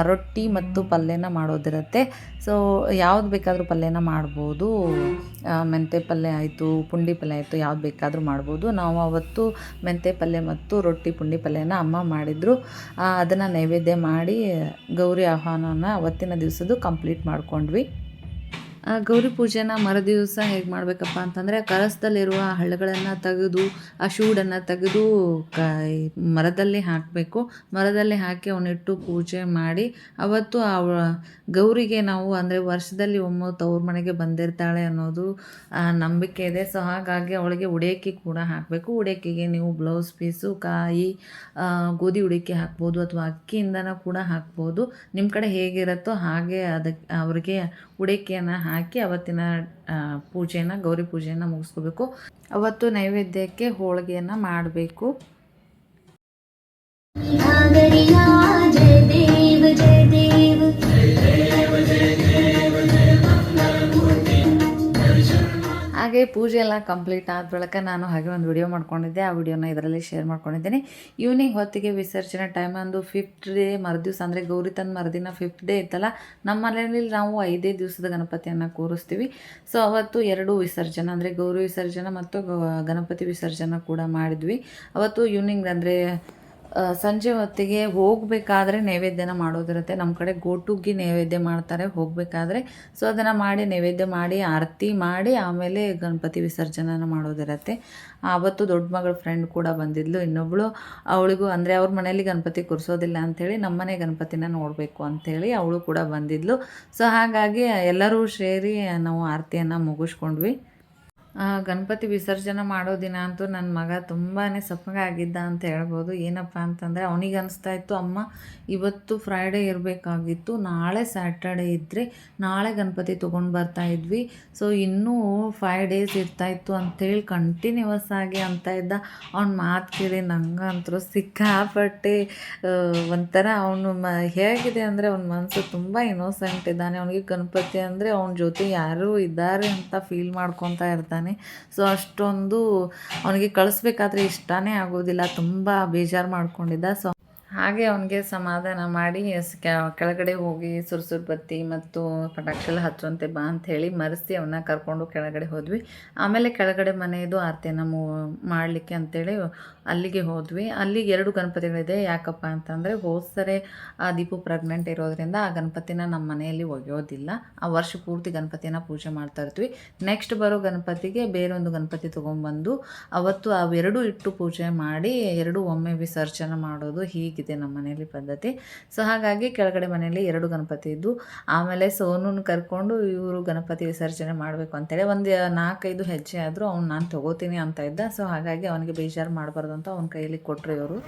ರೊಟ್ಟಿ ಮತ್ತು ಪಲ್ಯನ ಮಾಡೋದಿರುತ್ತೆ. ಸೊ ಯಾವ್ದು ಬೇಕಾದರೂ ಪಲ್ಯನ ಮಾಡ್ಬೋದು. ಮೆಂತೆ ಪಲ್ಯ ಆಯಿತು, ಪುಂಡಿ ಪಲ್ಯ ಆಯಿತು, ಯಾವ್ದು ಬೇಕಾದರೂ ಮಾಡ್ಬೋದು. ನಾವು ಅವತ್ತು ಮೆಂತೆ ಪಲ್ಯ ಮತ್ತು ರೊಟ್ಟಿ, ಪುಂಡಿ ಪಲ್ಯನ ಅಮ್ಮ ಮಾಡಿದರು. ಅದನ್ನು ನೈವೇದ್ಯ ಮಾಡಿ ಗೌರಿ ಆಹ್ವಾನನ ಅವತ್ತಿನ ದಿವಸದ್ದು ಕಂಪ್ಲೀಟ್ ಮಾಡ್ಕೊಂಡ್ವಿ. ಗೌರಿ ಪೂಜೆನ ಮರುದಿವಸ ಹೇಗೆ ಮಾಡಬೇಕಪ್ಪ ಅಂತಂದರೆ ಕಲಸದಲ್ಲಿರುವ ಹಳ್ಳಗಳನ್ನು ತೆಗೆದು ಆ ಶೂಡನ್ನು ತೆಗೆದು ಕ ಮರದಲ್ಲಿ ಹಾಕಬೇಕು. ಮರದಲ್ಲಿ ಹಾಕಿ ಅವನಿಟ್ಟು ಪೂಜೆ ಮಾಡಿ ಅವತ್ತು ಅವ ಗೌರಿಗೆ ನಾವು ಅಂದರೆ ವರ್ಷದಲ್ಲಿ ಒಮ್ಮೆ ತವ್ರ ಮನೆಗೆ ಬಂದಿರ್ತಾಳೆ ಅನ್ನೋದು ನಂಬಿಕೆ ಇದೆ. ಸೊ ಹಾಗಾಗಿ ಅವಳಿಗೆ ಉಡೇಕಿ ಕೂಡ ಹಾಕಬೇಕು. ಉಡೇಕಿಗೆ ನೀವು ಬ್ಲೌಸ್ ಪೀಸು ಕಾಯಿ ಆ, ಗೋಧಿ ಉಡಿಕೆ ಹಾಕ್ಬೋದು ಅಥವಾ ಅಕ್ಕಿಯಿಂದನೂ ಕೂಡ ಹಾಕ್ಬೋದು. ನಿಮ್ಮ ಕಡೆ ಹೇಗಿರುತ್ತೋ ಹಾಗೆ ಅದಕ್ಕೆ ಅವರಿಗೆ ಉಡಿಕೆಯನ್ನು ಹಾಕಿ ಅವತ್ತಿನ ಪೂಜೆನ ಗೌರಿ ಪೂಜೆಯನ್ನು ಮುಗಿಸ್ಕೋಬೇಕು. ಅವತ್ತು ನೈವೇದ್ಯಕ್ಕೆ ಹೋಳಿಗೆಯನ್ನು ಮಾಡಬೇಕು. ಜಯ ದೇವ ಜಯ ದೇವ ಹಾಗೆ ಪೂಜೆ ಎಲ್ಲ ಕಂಪ್ಲೀಟ್ ಆದ ಬಳಿಕ ನಾನು ಹಾಗೆ ಒಂದು ವಿಡಿಯೋ ಮಾಡ್ಕೊಂಡಿದ್ದೆ. ಆ ವಿಡಿಯೋನ ಇದರಲ್ಲಿ ಶೇರ್ ಮಾಡ್ಕೊಂಡಿದ್ದೀನಿ. ಈವ್ನಿಂಗ್ ಹೊತ್ತಿಗೆ ವಿಸರ್ಜನೆ ಟೈಮ್ ಅಂದು ಫಿಫ್ತ್ ಡೇ ಮರುದಿವ್ಸ ಅಂದರೆ ಗೌರಿ ತಂದು ಮರುದಿನ ಫಿಫ್ತ್ ಡೇ ಇತ್ತಲ್ಲ, ನಮ್ಮ ಮನೆಯಲ್ಲಿ ನಾವು ಐದೇ ದಿವಸದ ಗಣಪತಿಯನ್ನು ಕೂರಿಸ್ತೀವಿ. ಸೊ ಅವತ್ತು ಎರಡು ವಿಸರ್ಜನೆ ಅಂದರೆ ಗೌರಿ ವಿಸರ್ಜನೆ ಮತ್ತು ಗಣಪತಿ ವಿಸರ್ಜನೆ ಕೂಡ ಮಾಡಿದ್ವಿ. ಅವತ್ತು ಈವ್ನಿಂಗ್ ಅಂದರೆ ಸಂಜೆ ಹೊತ್ತಿಗೆ ಹೋಗಬೇಕಾದ್ರೆ ನೈವೇದ್ಯನ ಮಾಡೋದಿರುತ್ತೆ. ನಮ್ಮ ಕಡೆ ಗೋಟುಗ್ಗಿ ನೈವೇದ್ಯ ಮಾಡ್ತಾರೆ, ಹೋಗಬೇಕಾದ್ರೆ. ಸೊ ಅದನ್ನು ಮಾಡಿ ನೈವೇದ್ಯ ಮಾಡಿ, ಆರತಿ ಮಾಡಿ, ಆಮೇಲೆ ಗಣಪತಿ ವಿಸರ್ಜನೆನ ಮಾಡೋದಿರುತ್ತೆ. ಆವತ್ತು ದೊಡ್ಡ ಮಗಳ ಫ್ರೆಂಡ್ ಕೂಡ ಬಂದಿದ್ಲು, ಇನ್ನೊಬ್ಳು ಅವಳಿಗೂ ಅಂದರೆ ಅವ್ರ ಮನೇಲಿ ಗಣಪತಿ ಕೂರಿಸೋದಿಲ್ಲ ಅಂಥೇಳಿ ನಮ್ಮನೆ ಗಣಪತಿನ ನೋಡಬೇಕು ಅಂಥೇಳಿ ಅವಳು ಕೂಡ ಬಂದಿದ್ಲು. ಸೊ ಹಾಗಾಗಿ ಎಲ್ಲರೂ ಸೇರಿ ನಾವು ಆರತಿಯನ್ನು ಮುಗಿಸ್ಕೊಂಡ್ವಿ. ಗಣಪತಿ ವಿಸರ್ಜನೆ ಮಾಡೋ ದಿನ ಅಂತೂ ನನ್ನ ಮಗ ತುಂಬಾ ಸಪ್ಪಗಾಗಿದ್ದ ಅಂತ ಹೇಳ್ಬೋದು. ಏನಪ್ಪ ಅಂತಂದರೆ ಅವನಿಗೆ ಅನಿಸ್ತಾ ಇತ್ತು, ಅಮ್ಮ, ಇವತ್ತು ಫ್ರೈಡೇ ಇರಬೇಕಾಗಿತ್ತು, ನಾಳೆ ಸ್ಯಾಟರ್ಡೇ ಇದ್ದರೆ ನಾಳೆ ಗಣಪತಿ ತೊಗೊಂಡು ಬರ್ತಾ ಇದ್ವಿ. ಸೊ ಇನ್ನೂ ಫೈವ್ ಡೇಸ್ ಇರ್ತಾಯಿತ್ತು ಅಂಥೇಳಿ ಕಂಟಿನ್ಯೂಸ್ ಆಗಿ ಅಂತ ಇದ್ದ. ಅವ್ನ ಮಾತು ಕೇಳಿ ನಂಗಂತರೂ ಸಿಕ್ಕಾಪಟ್ಟೆ ಒಂಥರ ಅವನು ಮ, ಹೇಗಿದೆ ಅಂದರೆ ಅವನ ಮನಸ್ಸು ತುಂಬ ಇನ್ನೋಸೆಂಟ್ ಇದ್ದಾನೆ. ಅವನಿಗೆ ಗಣಪತಿ ಅಂದರೆ ಅವನ ಜೊತೆ ಯಾರೂ ಇದ್ದಾರೆ ಅಂತ ಫೀಲ್ ಮಾಡ್ಕೊತಾ ಇರ್ತಾನೆ. ಸೊ ಅಷ್ಟೊಂದು ಅವನಿಗೆ ಕಳಿಸ್ಬೇಕಾದ್ರೆ ಇಷ್ಟನೇ ಆಗೋದಿಲ್ಲ. ತುಂಬ ಬೇಜಾರು ಮಾಡ್ಕೊಂಡಿದ್ದ. ಸೊ ಹಾಗೆ ಅವನಿಗೆ ಸಮಾಧಾನ ಮಾಡಿ ಕೆಳಗಡೆ ಹೋಗಿ ಸುರ್ಸುರ್ ಬತ್ತಿ ಮತ್ತು ಪಟಾಕ್ಷಿ ಎಲ್ಲ ಹಚ್ಚುವಂತೆ ಬಾ ಅಂತ ಹೇಳಿ ಮರೆಸಿ ಅವನ್ನ ಕರ್ಕೊಂಡು ಕೆಳಗಡೆ ಹೋದ್ವಿ. ಆಮೇಲೆ ಕೆಳಗಡೆ ಮನೆಯದು ಆರತಿಯನ್ನು ಮೂ, ಮಾಡಲಿಕ್ಕೆ ಅಂತೇಳಿ ಅಲ್ಲಿಗೆ ಹೋದ್ವಿ. ಅಲ್ಲಿಗೆ ಎರಡು ಗಣಪತಿಗಳಿದೆ. ಯಾಕಪ್ಪ ಅಂತಂದರೆ ಹೋದ್ಸರೆ ಸರಿ ಆ ದೀಪು ಪ್ರೆಗ್ನೆಂಟ್ ಇರೋದ್ರಿಂದ ಆ ಗಣಪತಿನ ನಮ್ಮ ಮನೆಯಲ್ಲಿ ಒಗೆಯೋದಿಲ್ಲ. ಆ ವರ್ಷ ಪೂರ್ತಿ ಗಣಪತಿಯನ್ನು ಪೂಜೆ ಮಾಡ್ತಾ ಇರ್ತೀವಿ. ನೆಕ್ಸ್ಟ್ ಬರೋ ಗಣಪತಿಗೆ ಬೇರೊಂದು ಗಣಪತಿ ತೊಗೊಂಬಂದು ಅವತ್ತು ಅವೆರಡು ಇಟ್ಟು ಪೂಜೆ ಮಾಡಿ, ಎರಡು ಒಮ್ಮೆ ವಿಸರ್ಜನೆ ಮಾಡೋದು ಹೀಗಿದೆ. ಹೀಗಿದೆ ನಮ್ಮ ಮನೆಯಲ್ಲಿ ಪದ್ಧತಿ. ಸೊ ಹಾಗಾಗಿ ಕೆಳಗಡೆ ಮನೆಯಲ್ಲಿ ಎರಡು ಗಣಪತಿ ಇದ್ದು, ಆಮೇಲೆ ಸೋನುನ ಕರ್ಕೊಂಡು ಇವರು ಗಣಪತಿ ವಿಸರ್ಜನೆ ಮಾಡಬೇಕು ಅಂತೇಳಿ ಒಂದು ನಾಲ್ಕೈದು ಹೆಜ್ಜೆ ಆದರೂ ಅವ್ನು ನಾನು ತೊಗೋತೀನಿ ಅಂತ ಇದ್ದ. ಸೊ ಹಾಗಾಗಿ ಅವನಿಗೆ ಬೇಜಾರು ಮಾಡಬಾರ್ದು ಅಂತ ಅವನ ಕೈಯಲ್ಲಿ ಕೊಟ್ಟರು ಇವರು.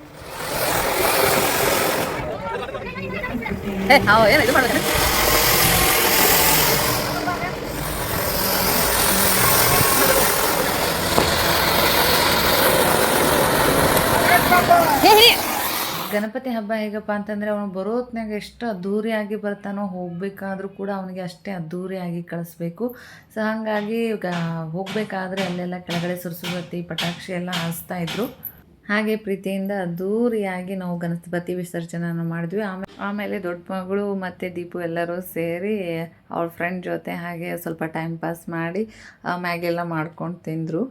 ಇದು ಮಾಡೋದು ಗಣಪತಿ ಹಬ್ಬ ಹೇಗಪ್ಪ ಅಂತಂದರೆ ಅವನು ಬರೋ ಹೊತ್ನಾಗ ಎಷ್ಟು ಅದ್ಧೂರಿಯಾಗಿ ಬರ್ತಾನೋ ಹೋಗಬೇಕಾದ್ರೂ ಕೂಡ ಅವನಿಗೆ ಅಷ್ಟೇ ಅದ್ಧೂರಿಯಾಗಿ ಕಳಿಸ್ಬೇಕು. ಸೊ ಹಾಗಾಗಿ ಹೋಗಬೇಕಾದ್ರೆ ಅಲ್ಲೆಲ್ಲ ಕೆಳಗಡೆ ಸುರಸುಗತಿ ಪಟಾಕ್ಷಿ ಎಲ್ಲ ಹಾರಿಸ್ತಾ ಇದ್ರು. ಹಾಗೆ ಪ್ರೀತಿಯಿಂದ ಅದ್ದೂರಿಯಾಗಿ ನಾವು ಗಣಪತಿ ವಿಸರ್ಜನೆಯನ್ನು ಮಾಡಿದ್ವಿ. ಆಮೇಲೆ ಆಮೇಲೆ ದೊಡ್ಡ ಮಗಳು ಮತ್ತು ದೀಪು ಎಲ್ಲರೂ ಸೇರಿ ಅವ್ರ ಫ್ರೆಂಡ್ ಜೊತೆ ಹಾಗೆ ಸ್ವಲ್ಪ ಟೈಮ್ ಪಾಸ್ ಮಾಡಿ ಮ್ಯಾಗೆಲ್ಲ ಮಾಡ್ಕೊಂಡು ತಿಂದರು.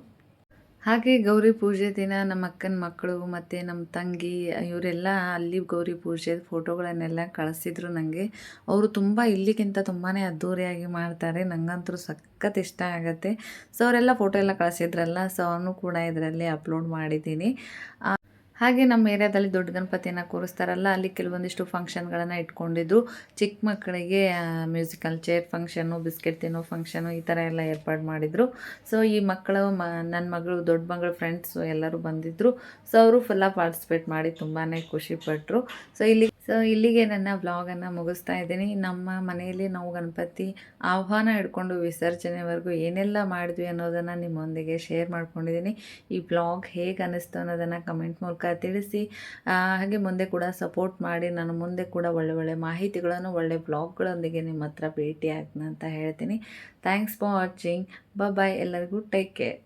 ಹಾಗೆ ಗೌರಿ ಪೂಜೆ ದಿನ ನಮ್ಮ ಅಕ್ಕನ ಮಕ್ಕಳು ಮತ್ತು ನಮ್ಮ ತಂಗಿ, ಇವರೆಲ್ಲ ಅಲ್ಲಿ ಗೌರಿ ಪೂಜೆ ಫೋಟೋಗಳನ್ನೆಲ್ಲ ಕಳಿಸಿದ್ರು ನನಗೆ ಅವರು ತುಂಬ ಇಲ್ಲಿಗಿಂತ ತುಂಬಾ ಅದ್ಧೂರಿಯಾಗಿ ಮಾಡ್ತಾರೆ. ನನಗಂತೂ ಸಖತ್ ಇಷ್ಟ ಆಗುತ್ತೆ. ಸೊ ಅವರೆಲ್ಲ ಫೋಟೋ ಎಲ್ಲ ಕಳಿಸಿದ್ರಲ್ಲ ಸೊ ಅವನು ಕೂಡ ಇದರಲ್ಲಿ ಅಪ್ಲೋಡ್ ಮಾಡಿದ್ದೀನಿ. ಹಾಗೆ ನಮ್ಮ ಏರಿಯಾದಲ್ಲಿ ದೊಡ್ಡ ಗಣಪತಿಯನ್ನು ಕೂರಿಸ್ತಾರಲ್ಲ, ಅಲ್ಲಿ ಕೆಲವೊಂದಿಷ್ಟು ಫಂಕ್ಷನ್ಗಳನ್ನು ಇಟ್ಕೊಂಡಿದ್ದು. ಚಿಕ್ಕ ಮಕ್ಕಳಿಗೆ ಮ್ಯೂಸಿಕಲ್ ಚೇರ್ ಫಂಕ್ಷನು ಬಿಸ್ಕೆಟ್ ತಿನ್ನೋ ಫಂಕ್ಷನು ಈ ಥರ ಎಲ್ಲ ಏರ್ಪಾಡು ಮಾಡಿದರು. ಸೊ ಈ ಮಕ್ಕಳು, ಮ ನನ್ನ ಮಗಳು, ದೊಡ್ಡ ಮಗಳ ಫ್ರೆಂಡ್ಸು ಎಲ್ಲರೂ ಬಂದಿದ್ದರು ಸೊ ಅವರು ಫುಲ್ಲ ಪಾರ್ಟಿಸಿಪೇಟ್ ಮಾಡಿ ತುಂಬಾ ಖುಷಿಪಟ್ಟರು ಸೊ ಇಲ್ಲಿ ಸೊ ಇಲ್ಲಿಗೆ ನನ್ನ ವ್ಲಾಗನ್ನು ಮುಗಿಸ್ತಾ ಇದ್ದೀನಿ. ನಮ್ಮ ಮನೆಯಲ್ಲಿ ನಾವು ಗಣಪತಿ ಆಹ್ವಾನ ಹಿಡ್ಕೊಂಡು ವಿಸರ್ಜನೆವರೆಗೂ ಏನೆಲ್ಲ ಮಾಡಿದ್ವಿ ಅನ್ನೋದನ್ನು ನಿಮ್ಮೊಂದಿಗೆ ಶೇರ್ ಮಾಡ್ಕೊಂಡಿದ್ದೀನಿ. ಈ ಬ್ಲಾಗ್ ಹೇಗೆ ಅನ್ನಿಸ್ತು ಅನ್ನೋದನ್ನು ಕಮೆಂಟ್ ಮೂಲಕ ತಿಳಿಸಿ. ಹಾಗೆ ಮುಂದೆ ಕೂಡ ಸಪೋರ್ಟ್ ಮಾಡಿ. ನಾನು ಮುಂದೆ ಕೂಡ ಒಳ್ಳೆ ಒಳ್ಳೆ ಮಾಹಿತಿಗಳನ್ನು, ಒಳ್ಳೆ ಬ್ಲಾಗ್ಗಳೊಂದಿಗೆ ನಿಮ್ಮ ಹತ್ರ ಭೇಟಿ ಆಗ್ತೀನಿ ಅಂತ ಹೇಳ್ತೀನಿ. ಥ್ಯಾಂಕ್ಸ್ ಫಾರ್ ವಾಚಿಂಗ್ ಬಾಯ್ ಎಲ್ಲರಿಗೂ ಟೇಕ್ ಕೇರ್